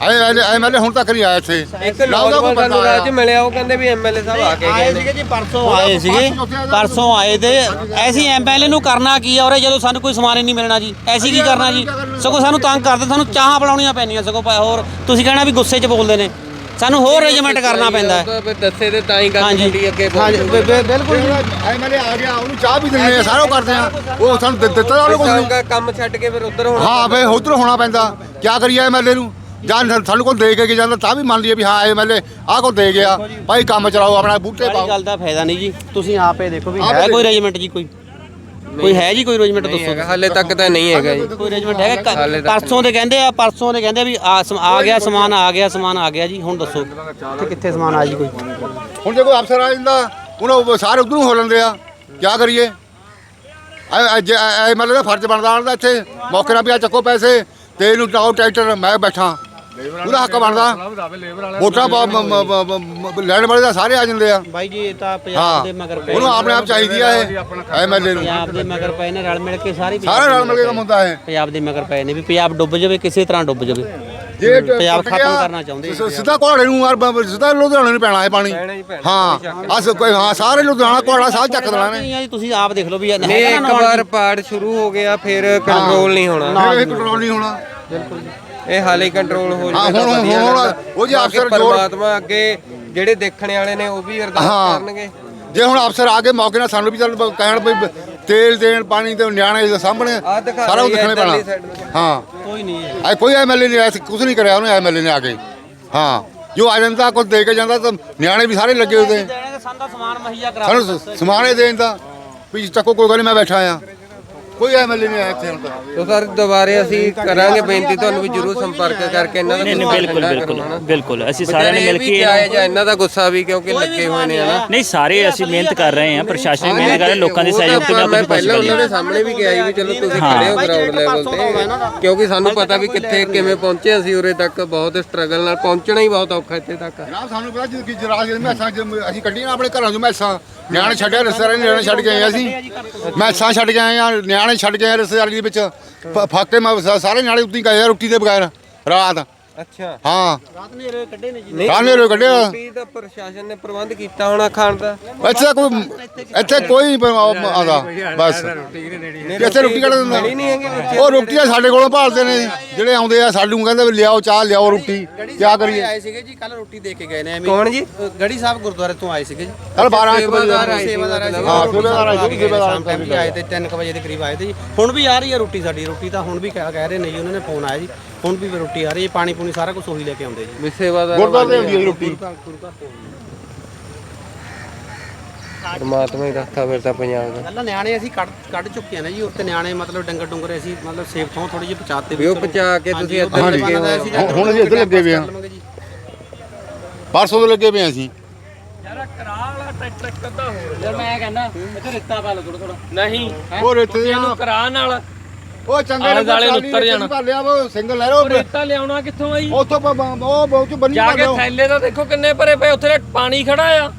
ਐ ਐਮਐਲਏ ਹੁਣ ਤੱਕ ਨਹੀਂ ਆਇਆ ਇੱਥੇ। ਇੱਕ ਨੌਜਵਾਨ ਬੰਦਾ ਨੂੰ ਆਇਆ। ਅੱਜ ਮਿਲਿਆ ਉਹ ਕਹਿੰਦੇ ਵੀ ਐਮਐਲਏ ਸਾਹਿਬ ਆ ਕੇ ਗਏ ਆਏ ਸੀਗੇ ਜੀ ਪਰਸੋਂ ਆਏ ਸੀਗੇ। ਪਰਸੋਂ ਆਏ ਤੇ ਐਸੀ ਐਮਐਲਏ ਨੂੰ ਕਰਨਾ ਕੀ ਆ ਔਰ ਜਦੋਂ ਸਾਨੂੰ ਕੋਈ ਸਮਾਨ ਹੀ ਨਹੀਂ ਮਿਲਣਾ ਜੀ। ਐਸੀ ਕੀ ਕਰਨਾ ਜੀ? ਸਗੋਂ ਸਾਨੂੰ ਤੰਗ ਕਰਦੇ ਸਾਨੂੰ ਚਾਹਾਂ ਪਿਲਾਉਣੀਆਂ ਪੈਣੀਆਂ ਸਗੋਂ ਪ- ਹੋਰ ਤੁਸੀਂ ਕਹਿਣਾ ਵੀ ਗੁੱਸੇ 'ਚ ਬੋਲਦੇ ਨੇ। ਸਾਨੂੰ ਹੋਰ ਅਰੇਂਜਮੈਂਟ ਕਰਨਾ ਪੈਂਦਾ ਹੈ। ਦੱਸੇ ਤੇ ਤਾਂ ਹੀ ਗੱਲ ਤੁਹਾਡੀ ਅੱਗੇ ਬਿਲਕੁਲ। ਐਮਐਲਏ ਆ ਗਿਆ ਉਹਨੂੰ ਚਾਹ ਵੀ ਦਿੰਦੇ ਆ ਸਾਰਾ ਕਰਦੇ ਆ। ਉਹ ਸਾਨੂੰ ਦਿੱਤਾ ਉਹਨੇ ਕੁਝ ਕੰਮ ਛੱਡ ਕੇ ਫਿਰ ਉਧਰ ਹੋਣਾ ਹਾਂ ਫੇ ਉਧਰ ਹੋਣਾ ਪੈਂਦਾ। ਕੀ ਕਰੀਏ ਐਮਐਲਏ ਨੂੰ? ਜਾਂ ਸਾਨੂੰ ਕੋਈ ਦੇ ਕੇ ਜਾਂਦਾ ਤਾਂ ਵੀ ਮੰਨ ਲਈਏ ਵੀ ਹਾਂ ਐਮਐਲਏ ਆਹ ਕੋ ਦੇ ਗਿਆ। ਭਾਈ ਕੰਮ ਚਲਾਓ ਆਪਣਾ ਬੂਟੇ ਸਾਰੀ ਪਾਓ। ਗੱਲ ਦਾ ਫਾਇਦਾ ਨਹੀਂ ਜੀ। ਤੁਸੀਂ ਆਪੇ ਦੇਖੋ ਵੀ ਹੈ ਕੋਈ। ਅਰੇਂਜਮੈਂਟ ਜੀ ਕੋਈ? ਕੋਈ ਹੈ ਜੀ ਕੋਈ ਅਰੇਂਜਮੈਂਟ ਦੱਸੋ? ਹਾਲੇ ਤੱਕ ਤਾਂ ਨਹੀਂ ਹੈਗਾ ਜੀ। ਕੋਈ ਅਰੇਂਜਮੈਂਟ ਹੈਗਾ? ਕ- ਪਰਸੋਂ ਦੇ ਕਹਿੰਦੇ ਆ ਪਰਸੋਂ ਦੇ ਕਹਿੰਦੇ ਆ ਵੀ ਆ ਸਮ- ਆ ਗਿਆ ਸਮਾਨ ਆ ਗਿਆ ਸਮਾਨ ਆ ਗਿਆ ਜੀ ਹੁਣ ਦੱਸੋ। ਕਿੱਥੇ ਕਿੱਥੇ ਸਮਾਨ ਆ ਜੀ ਕੋਈ? ਹੁਣ ਜੇ ਕੋਈ ਅਫਸਰ ਆ ਜਾਂਦਾ ਉਹਨਾਂ ਸਾਰੇ ਉਧਰੋਂ ਹੋ ਲੈਂਦੇ ਆ। ਕੀ ਕਰੀਏ? ਐਮਐਲਏ ਦਾ ਫਰਜ਼ ਬਣਦਾ ਆਣ ਦਾ ਇੱਥੇ। ਮੌਕੇ ਨਾਲ ਵੀ ਆ ਚੱਕੋ ਪੈਸੇ। ਤੇ ਇਹਨੂੰ ਲਾਓ ਟਰੈਕਟਰ ਮੈਂ ਬੈਠਾ। ਉਹਦਾ ਹੱਕ ਬਣਦਾ। ਵੋਟਾਂ ਪ- ਮ- ਮ- ਮ- ਮ- ਲੈਣ ਵਾਲੇ ਤਾਂ ਸਾਰੇ ਆ ਜਾਂਦੇ ਆ। ਬਾਈ ਜੀ ਇਹ ਤਾਂ ਪੰਜਾਬ ਦੇ ਮਗਰ ਪਏ ਉਹਨੂੰ ਆਪਣੇ ਆਪ ਚਾਹੀਦੀ ਆ ਇਹ। ਐਮਐਲਏ ਨੂੰ। ਪੰਜਾਬ ਦੇ ਮਗਰ ਪਏ ਨੇ ਰਲ ਮਿਲ ਕੇ ਸਾਰੀ ਸਾਰੇ ਰਲ ਮਿਲ ਕੇ ਕੰਮ ਹੁੰਦਾ ਹੈ ਪੰਜਾਬ ਦੇ ਮਗਰ ਪਏ ਨੇ ਵੀ ਪੰਜਾਬ ਡੁੱਬ ਜਾਵੇ ਕਿਸੇ ਤਰ੍ਹਾਂ ਡੁੱਬ ਜਾਵੇ। ਜੇ ਪੰਜਾਬ ਟੁੱਟ ਖਤਮ ਗਿਆ, ਕਰਨਾ ਚਾਹੁੰਦੇ ਸ- ਸਿੱਧਾ ਘੋੜੇ ਨੂੰ ਮਾਰ ਬ- ਸਿੱਧਾ ਲੁਧਿਆਣੇ ਨੂੰ ਪੈਣਾ ਹੈ ਪਾਣੀ। ਹਾਂ ਅਸ ਕੋਈ ਹਾਂ ਸਾਰੇ ਲੁਧਿਆਣਾ ਘੋੜਾ ਸਾਹ ਚੱਕ ਦੇਣਾ ਨੇ ਨਹੀਂ ਆ ਜੀ ਤੁਸੀਂ ਆਪ ਦੇਖ ਲਓ ਵੀ ਹੈਗਾ ਇੱਕ ਵਾਰ ਪਾੜ ਸ਼ੁਰੂ ਹੋ ਗਿਆ ਫਿਰ ਕੰਟਰੋਲ ਨਹੀਂ ਹੋਣਾ। ਇਹ ਕੰਟਰੋਲ ਨਹੀਂ ਹੋਣਾ। ਇਹ ਹਾਲੇ ਕੰਟਰੋਲ ਹੋ ਹਾਂ, ਜਾਵੇ ਹੁਣ- ਵਧੀਆ ਹੁਣ। ਉਹ ਜੇ ਬਾਕੀ ਅਫਸਰ ਜੋਰ- ਪਰਮਾਤਮਾ ਅੱਗੇ ਜਿਹੜੇ ਦੇਖਣ ਵਾਲੇ ਨੇ ਉਹ ਵੀ ਅਰਦਾਸ ਹਾਂ। ਕਰਨਗੇ। ਜੇ ਹੁਣ ਅਫਸਰ ਆ ਕੇ ਮੌਕੇ ਨਾਲ ਸਾਨੂੰ ਵੀ ਚੱਲ ਕਹਿਣ ਵੀ ਤੇਲ ਦੇਣ ਪਾਣੀ ਤੇ ਨਿਆਣੇ ਦੇ ਸਾਹਮਣੇ ਆਹ ਦਿਖਾ ਸਾਰਾ ਕੁਝ ਰਹੀ ਹੈ ਦਿਖਣੇ ਇੱਧਰਲੀ ਪੈਣਾ side ਨੂੰ। ਹਾਂ। ਕੋਈ ਨਹੀਂ ਹੈ। ਆ ਕੋਈ ਐਮਐਲਏ ਨਹੀਂ ਆਇਆ ਕੁਝ ਨਹੀਂ ਕਰਿਆ ਉਹਨੇ ਐਮਐਲਏ ਨੇ ਆ ਕੇ। ਹਾਂ। ਜੋ ਆ ਜਾਂਦਾ ਕੁਝ ਦੇ ਕੇ ਜਾਂਦਾ ਤਾਂ ਨਿਆਣੇ ਵੀ ਸਾਰੇ ਲੱਗੇ ਹੁੰਦੇ। ਦੇਣਗੇ ਸਾਨੂੰ ਤਾਂ ਸਮਾਨ ਮੁਹੱਈਆ ਕਰਾ ਸਾਨੂੰ ਸ- ਦੇਣ ਦਾ। ਵੀ ਚੱਕੋ ਕੋਈ ਗੱਲ ਨਹੀਂ ਮੈਂ ਬੈਠਾ ਆ। ਕੋਈ ਐਮਐਲਏ ਨਹੀਂ ਆਇਆ ਇੱਥੇ ਹੁਣ ਤੱਕ। ਸੋ ਸਰ ਦੁਬਾਰੇ ਅਸੀਂ ਕਰਾਂਗੇ ਬੇਨਤੀ ਤੁਹਾਨੂੰ ਵੀ ਜਰੂਰ ਸੰਪਰਕ ਕਰਕੇ ਇਹਨਾਂ ਦਾ ਨਹੀਂ ਨਹੀਂ ਬਿਲਕੁਲ ਬਿਲਕੁਲ। ਬਿਲਕੁਲ। ਅਸੀਂ ਸਾਰਿਆਂ ਨੇ ਮਿਲ ਕੇ ਜਾਇਜ਼ ਆ ਇਹਨਾਂ ਦਾ ਗੁੱਸਾ ਵੀ ਕਿਉਂਕਿ ਲੱਗੇ ਹੋਏ ਨੇ ਹਨਾ। ਨਹੀਂ ਸਾਰੇ ਅਸੀਂ ਮਿਹਨਤ ਕਰ ਰਹੇ ਹਾਂ ਪ੍ਰਸ਼ਾਸਨ ਮਿਹਨਤ ਕਰ ਰਿਹਾ ਲੋਕਾਂ ਦੇ ਤਾਂ ਸਹਿਯੋਗ ਤੋਂ ਕੁਝ ਪਹਿਲਾਂ ਉਹਨਾਂ ਦੇ ਸਾਹਮਣੇ ਵੀ ਕਿਹਾ ਸੀ ਵੀ ਚਲੋ ਤੁਸੀਂ। ਖੜੇ ਹੋ ਗਰਾਊਂਡ ਲੈਵਲ ਤੇ। ਕਿਉਂਕਿ ਸਾਨੂੰ ਪਤਾ ਵੀ ਕਿੱਥੇ ਕਿਵੇਂ ਪਹੁੰਚੇ ਅਸੀਂ ਉਰੇ ਤੱਕ ਬਹੁਤ ਸਟਰਗਲ ਨਾਲ ਪਹੁੰਚਣਾ ਹੀ ਬਹੁਤ ਔਖਾ ਇੱਥੇ ਤੱਕ। ਜਨਾਬ ਸਾਨੂੰ ਪਤਾ ਜਦੋਂ ਕਿ ਜਰਾਜ ਮੈਸਾਂ ਅਸੀਂ ਕੱਢੀਆਂ ਆਪਣੇ ਘਰਾਂ ਚੋਂ ਮੈਸਾਂ ਨਿਆਣੇ ਛੱਡਿਆ ਰਿਸ਼ਤੇਦਾਰਾਂ ਨੇ ਨਿਆਣੇ ਛੱਡ ਕੇ ਆਏ ਅਸੀਂ। ਮੈਸਾਂ ਛੱਡ ਕੇ ਆਏ ਆ ਨਿਆਣੇ ਛੱਡ ਕੇ ਆਏ ਰਿਸ਼ਤੇਦਾਰੀ ਦੇ ਵਿੱਚ। ਫ- ਫਾਕੇ ਮੈਂ ਸਾਰੇ ਨਿਆਣੇ ਉੱਤੀ ਗਏ ਆ ਰੋਟੀ ਦੇ ਬਗੈਰ, ਰਾਤ। ਅੱਛਾ। ਹਾਂ। ਰਾਤ ਨੇਰੇ ਕੱਢੇ ਨੇ ਜੀ। ਕਾਹਨੇ ਰੋ ਕੱਢਿਆ ਵੀ ਤਾਂ ਪ੍ਰਸ਼ਾਸਨ ਨੇ ਪ੍ਰਬੰਧ ਕੀਤਾ ਹੋਣਾ ਖਾਣ ਦਾ। ਇੱਥੇ ਤਾਂ ਕੋਈ ਇੱਥੇ ਕੋਈ ਨਹੀਂ ਪ- ਆਉਂਦਾ। ਬਸ। ਇੱਥੇ ਰੋਟੀ ਕੱਢ ਦਿੰਦਾ। ਨਹੀਂ ਹੈਗੇ ਵਿੱਚ। ਉਹ ਰੋਟੀਆਂ ਸਾਡੇ ਕੋਲੋਂ ਭਾਲਦੇ ਨੇ ਜਿਹੜੇ ਆਉਂਦੇ ਆ ਸਾਨੂੰ ਕਹਿੰਦੇ ਵੀ ਲਿਆਓ ਚਾਹ ਲਿਆਓ ਰੋਟੀ। ਕੀ ਕਰੀਏ? ਆਏ ਸੀਗੇ ਜੀ ਕੱਲ ਰੋਟੀ ਦੇ ਕੇ ਗਏ ਨੇ ਐਵੇਂ। ਕੌਣ ਜੀ? ਗੜੀ ਸਾਹਿਬ ਗੁਰਦੁਆਰੇ ਤੋਂ ਆਏ ਸੀਗੇ ਜੀ। ਕੱਲ 12 ਇੱਕ ਵਜੇ ਸੇਵਾਦਾਰ ਆਏ ਸੇਵਾਦਾਰ ਆਏ ਸੀ। ਹਾਂ ਸੇਵਾਦਾਰ ਆਏ ਸੀ ਸੇਵਾਦਾਰ ਵੀ ਆਏ ਤੇ 3 ਵਜੇ ਦੇ ਕਰੀਬ ਆਏ ਤੇ ਜੀ। ਹੁਣ ਵੀ ਆ ਰਹੀ ਹੈ ਰੋਟੀ ਸਾਡੀ। ਰੋਟੀ ਤਾਂ ਹੁਣ ਵੀ ਕਹਿ ਕਹਿ ਰਹੇ ਨੇ ਜੀ ਉਹਨਾਂ ਨੇ ਫੋਨ ਆਇਆ ਜੀ। ਹੁਣ ਵੀ ਰੋਟੀ ਆ ਰਹੀ ਹੈ ਪਾਣੀ ਪੂਣੀ ਸਾਰਾ ਕੁਝ ਉਹੀ ਲੈ ਕੇ ਆਉਂਦੇ ਜੀ। ਵੀ ਸੇਵਾਦਾਰ ਗੁਰਦੁਆਰੇ ਹੁੰਦੀ ਹੈ ਜੀ ਰੋਟੀ। ਪਰਮਾਤਮਾ ਹੀ ਰੱਖਾ ਫਿਰ ਤਾਂ ਪੰਜਾਬ ਦਾ। ਪਹਿਲਾਂ ਨਿਆਣੇ ਅਸੀਂ ਕੱਢ ਕੱਢ ਚੁੱਕੇ ਆ ਨੇ ਜੀ ਉੱਤੇ ਨਿਆਣੇ ਮਤਲਬ ਡੰਗਰ ਡੁੰਗਰ ਅਸੀਂ ਮਤਲਬ ਸੇਫ ਤੋਂ ਥੋੜੀ ਜਿਹੀ ਪਹੁੰਚਾਤੇ ਵੀ ਉਹ ਪਹੁੰਚਾ ਕੇ ਤੁਸੀਂ ਹਾਂਜੀ। ਲੱਗੇ ਹੋਏ ਹੋ। ਹੁਣ- ਹੁਣ ਅਸੀਂ ਇੱਧਰ ਲੱਗੇ ਹੋਏ ਹਾਂ। ਪਰਸੋਂ ਦੇ ਲੱਗੇ ਪਏ ਹਾਂ ਅਸੀਂ। ਯਾਰ ਮੈਂ ਕਹਿੰਦਾ ਇੱਥੇ ਰਿੱਤਾ ਪਾ ਲਓ ਥੋੜਾ ਥੋੜਾ ਨਹੀਂ ਉਹ ਰੇਤੇ ਦੇ ਇਹਨੂੰ ਕਰਾ ਨਾਲ ਉਹ ਚੰਗੇ ਆਲੇ ਨੇ ਦੁਆਲੇ ਉੱਤਰ ਜਾਣਾ। ਭਰ ਲਿਆ ਉਹ ਸਿੰਗਲ ਲੈ ਲਓ ਰੇਤਾ ਲਿਆਉਣਾ ਕਿੱਥੋਂ ਆਈ? ਉੱਥੋਂ ਬ- ਉਹ ਬਹੁਤ ਚ ਬੰਨੀ ਜਾ ਕੇ ਥੈਲੇ ਤਾਂ ਦੇਖੋ ਕਿੰਨੇ ਭਰੇ ਪਏ ਉੱਥੇ ਤਾਂ ਪਾਣੀ ਖੜਾ ਆ।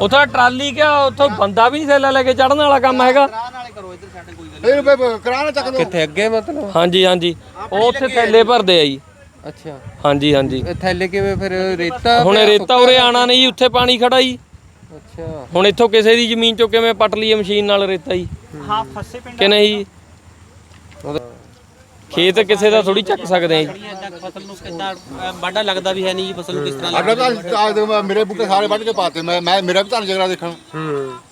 ਉੱਥੇ ਟਰਾਲੀ ਕਿਆ ਉੱਥੋਂ ਬੰਦਾ ਵੀ ਨਹੀਂ ਥੈਲਾ ਲੈ ਕੇ ਚੜਨ ਵਾਲਾ ਕੰਮ ਹੈਗਾ। ਨਾਲੇ ਕਰੋ ਇੱਧਰ ਸਾਡੇ ਕੋਈ ਗੱਲ ਇਹ ਰੁਪਏ ਕਰਾਣਾ ਚੱਕ ਦੋ। ਕਿੱਥੇ ਅੱਗੇ ਮਤਲਬ? ਹਾਂਜੀ ਹਾਂਜੀ। ਉਹ ਉੱਥੇ ਥੈਲੇ ਭਰਦੇ ਆ ਜੀ। ਅੱਛਾ। ਹਾਂਜੀ ਹਾਂਜੀ। ਇਹ ਥੈਲੇ ਕਿਵੇਂ ਫਿਰ ਰੇਤਾ ਹੁਣ ਰੇਤਾ ਉਰੇ ਆਣਾ ਨਹੀਂ ਜੀ ਉੱਥੇ ਪਾਣੀ ਖੜਾ ਜੀ। ਅੱਛਾ। ਹੁਣ ਇੱਥੋਂ ਕਿਸੇ ਦੀ ਜ਼ਮੀਨ ਚੋਂ ਕਿਵੇਂ ਪੱਟ ਲਈਏ ਮਸ਼ੀਨ ਨਾਲ ਰੇਤਾ ਜੀ? ਹਾਂ ਫਸੇ ਪਿੰਡ ਕਿ ਨਹੀਂ? ਜੀ ਖੇਤ ਕਿਸੇ ਦਾ ਥੋੜੀ ਚੱਕ ਸਕਦੇ ਆ ਜੀ। ਫਸਲ ਨੂੰ ਕਿੱਦਾਂ ਬਾਡਾ ਲੱਗਦਾ ਵੀ ਹੈ ਨਹੀਂ ਜੀ ਫਸਲ ਨੂੰ ਕਿਸ ਤਰ੍ਹਾਂ ਅੱਡਾ ਤਾਂ ਅੱਜ ਤੱਕ ਮੈਂ- ਮੇਰੇ ਬੂਟੇ ਸਾਰੇ ਵੱਢ ਕੇ ਪਾਤੇ ਮੈਂ ਮੈਂ ਮੇਰਾ ਵੀ ਧਨ ਜਗਰਾ ਦੇਖਣ। ਹੂੰ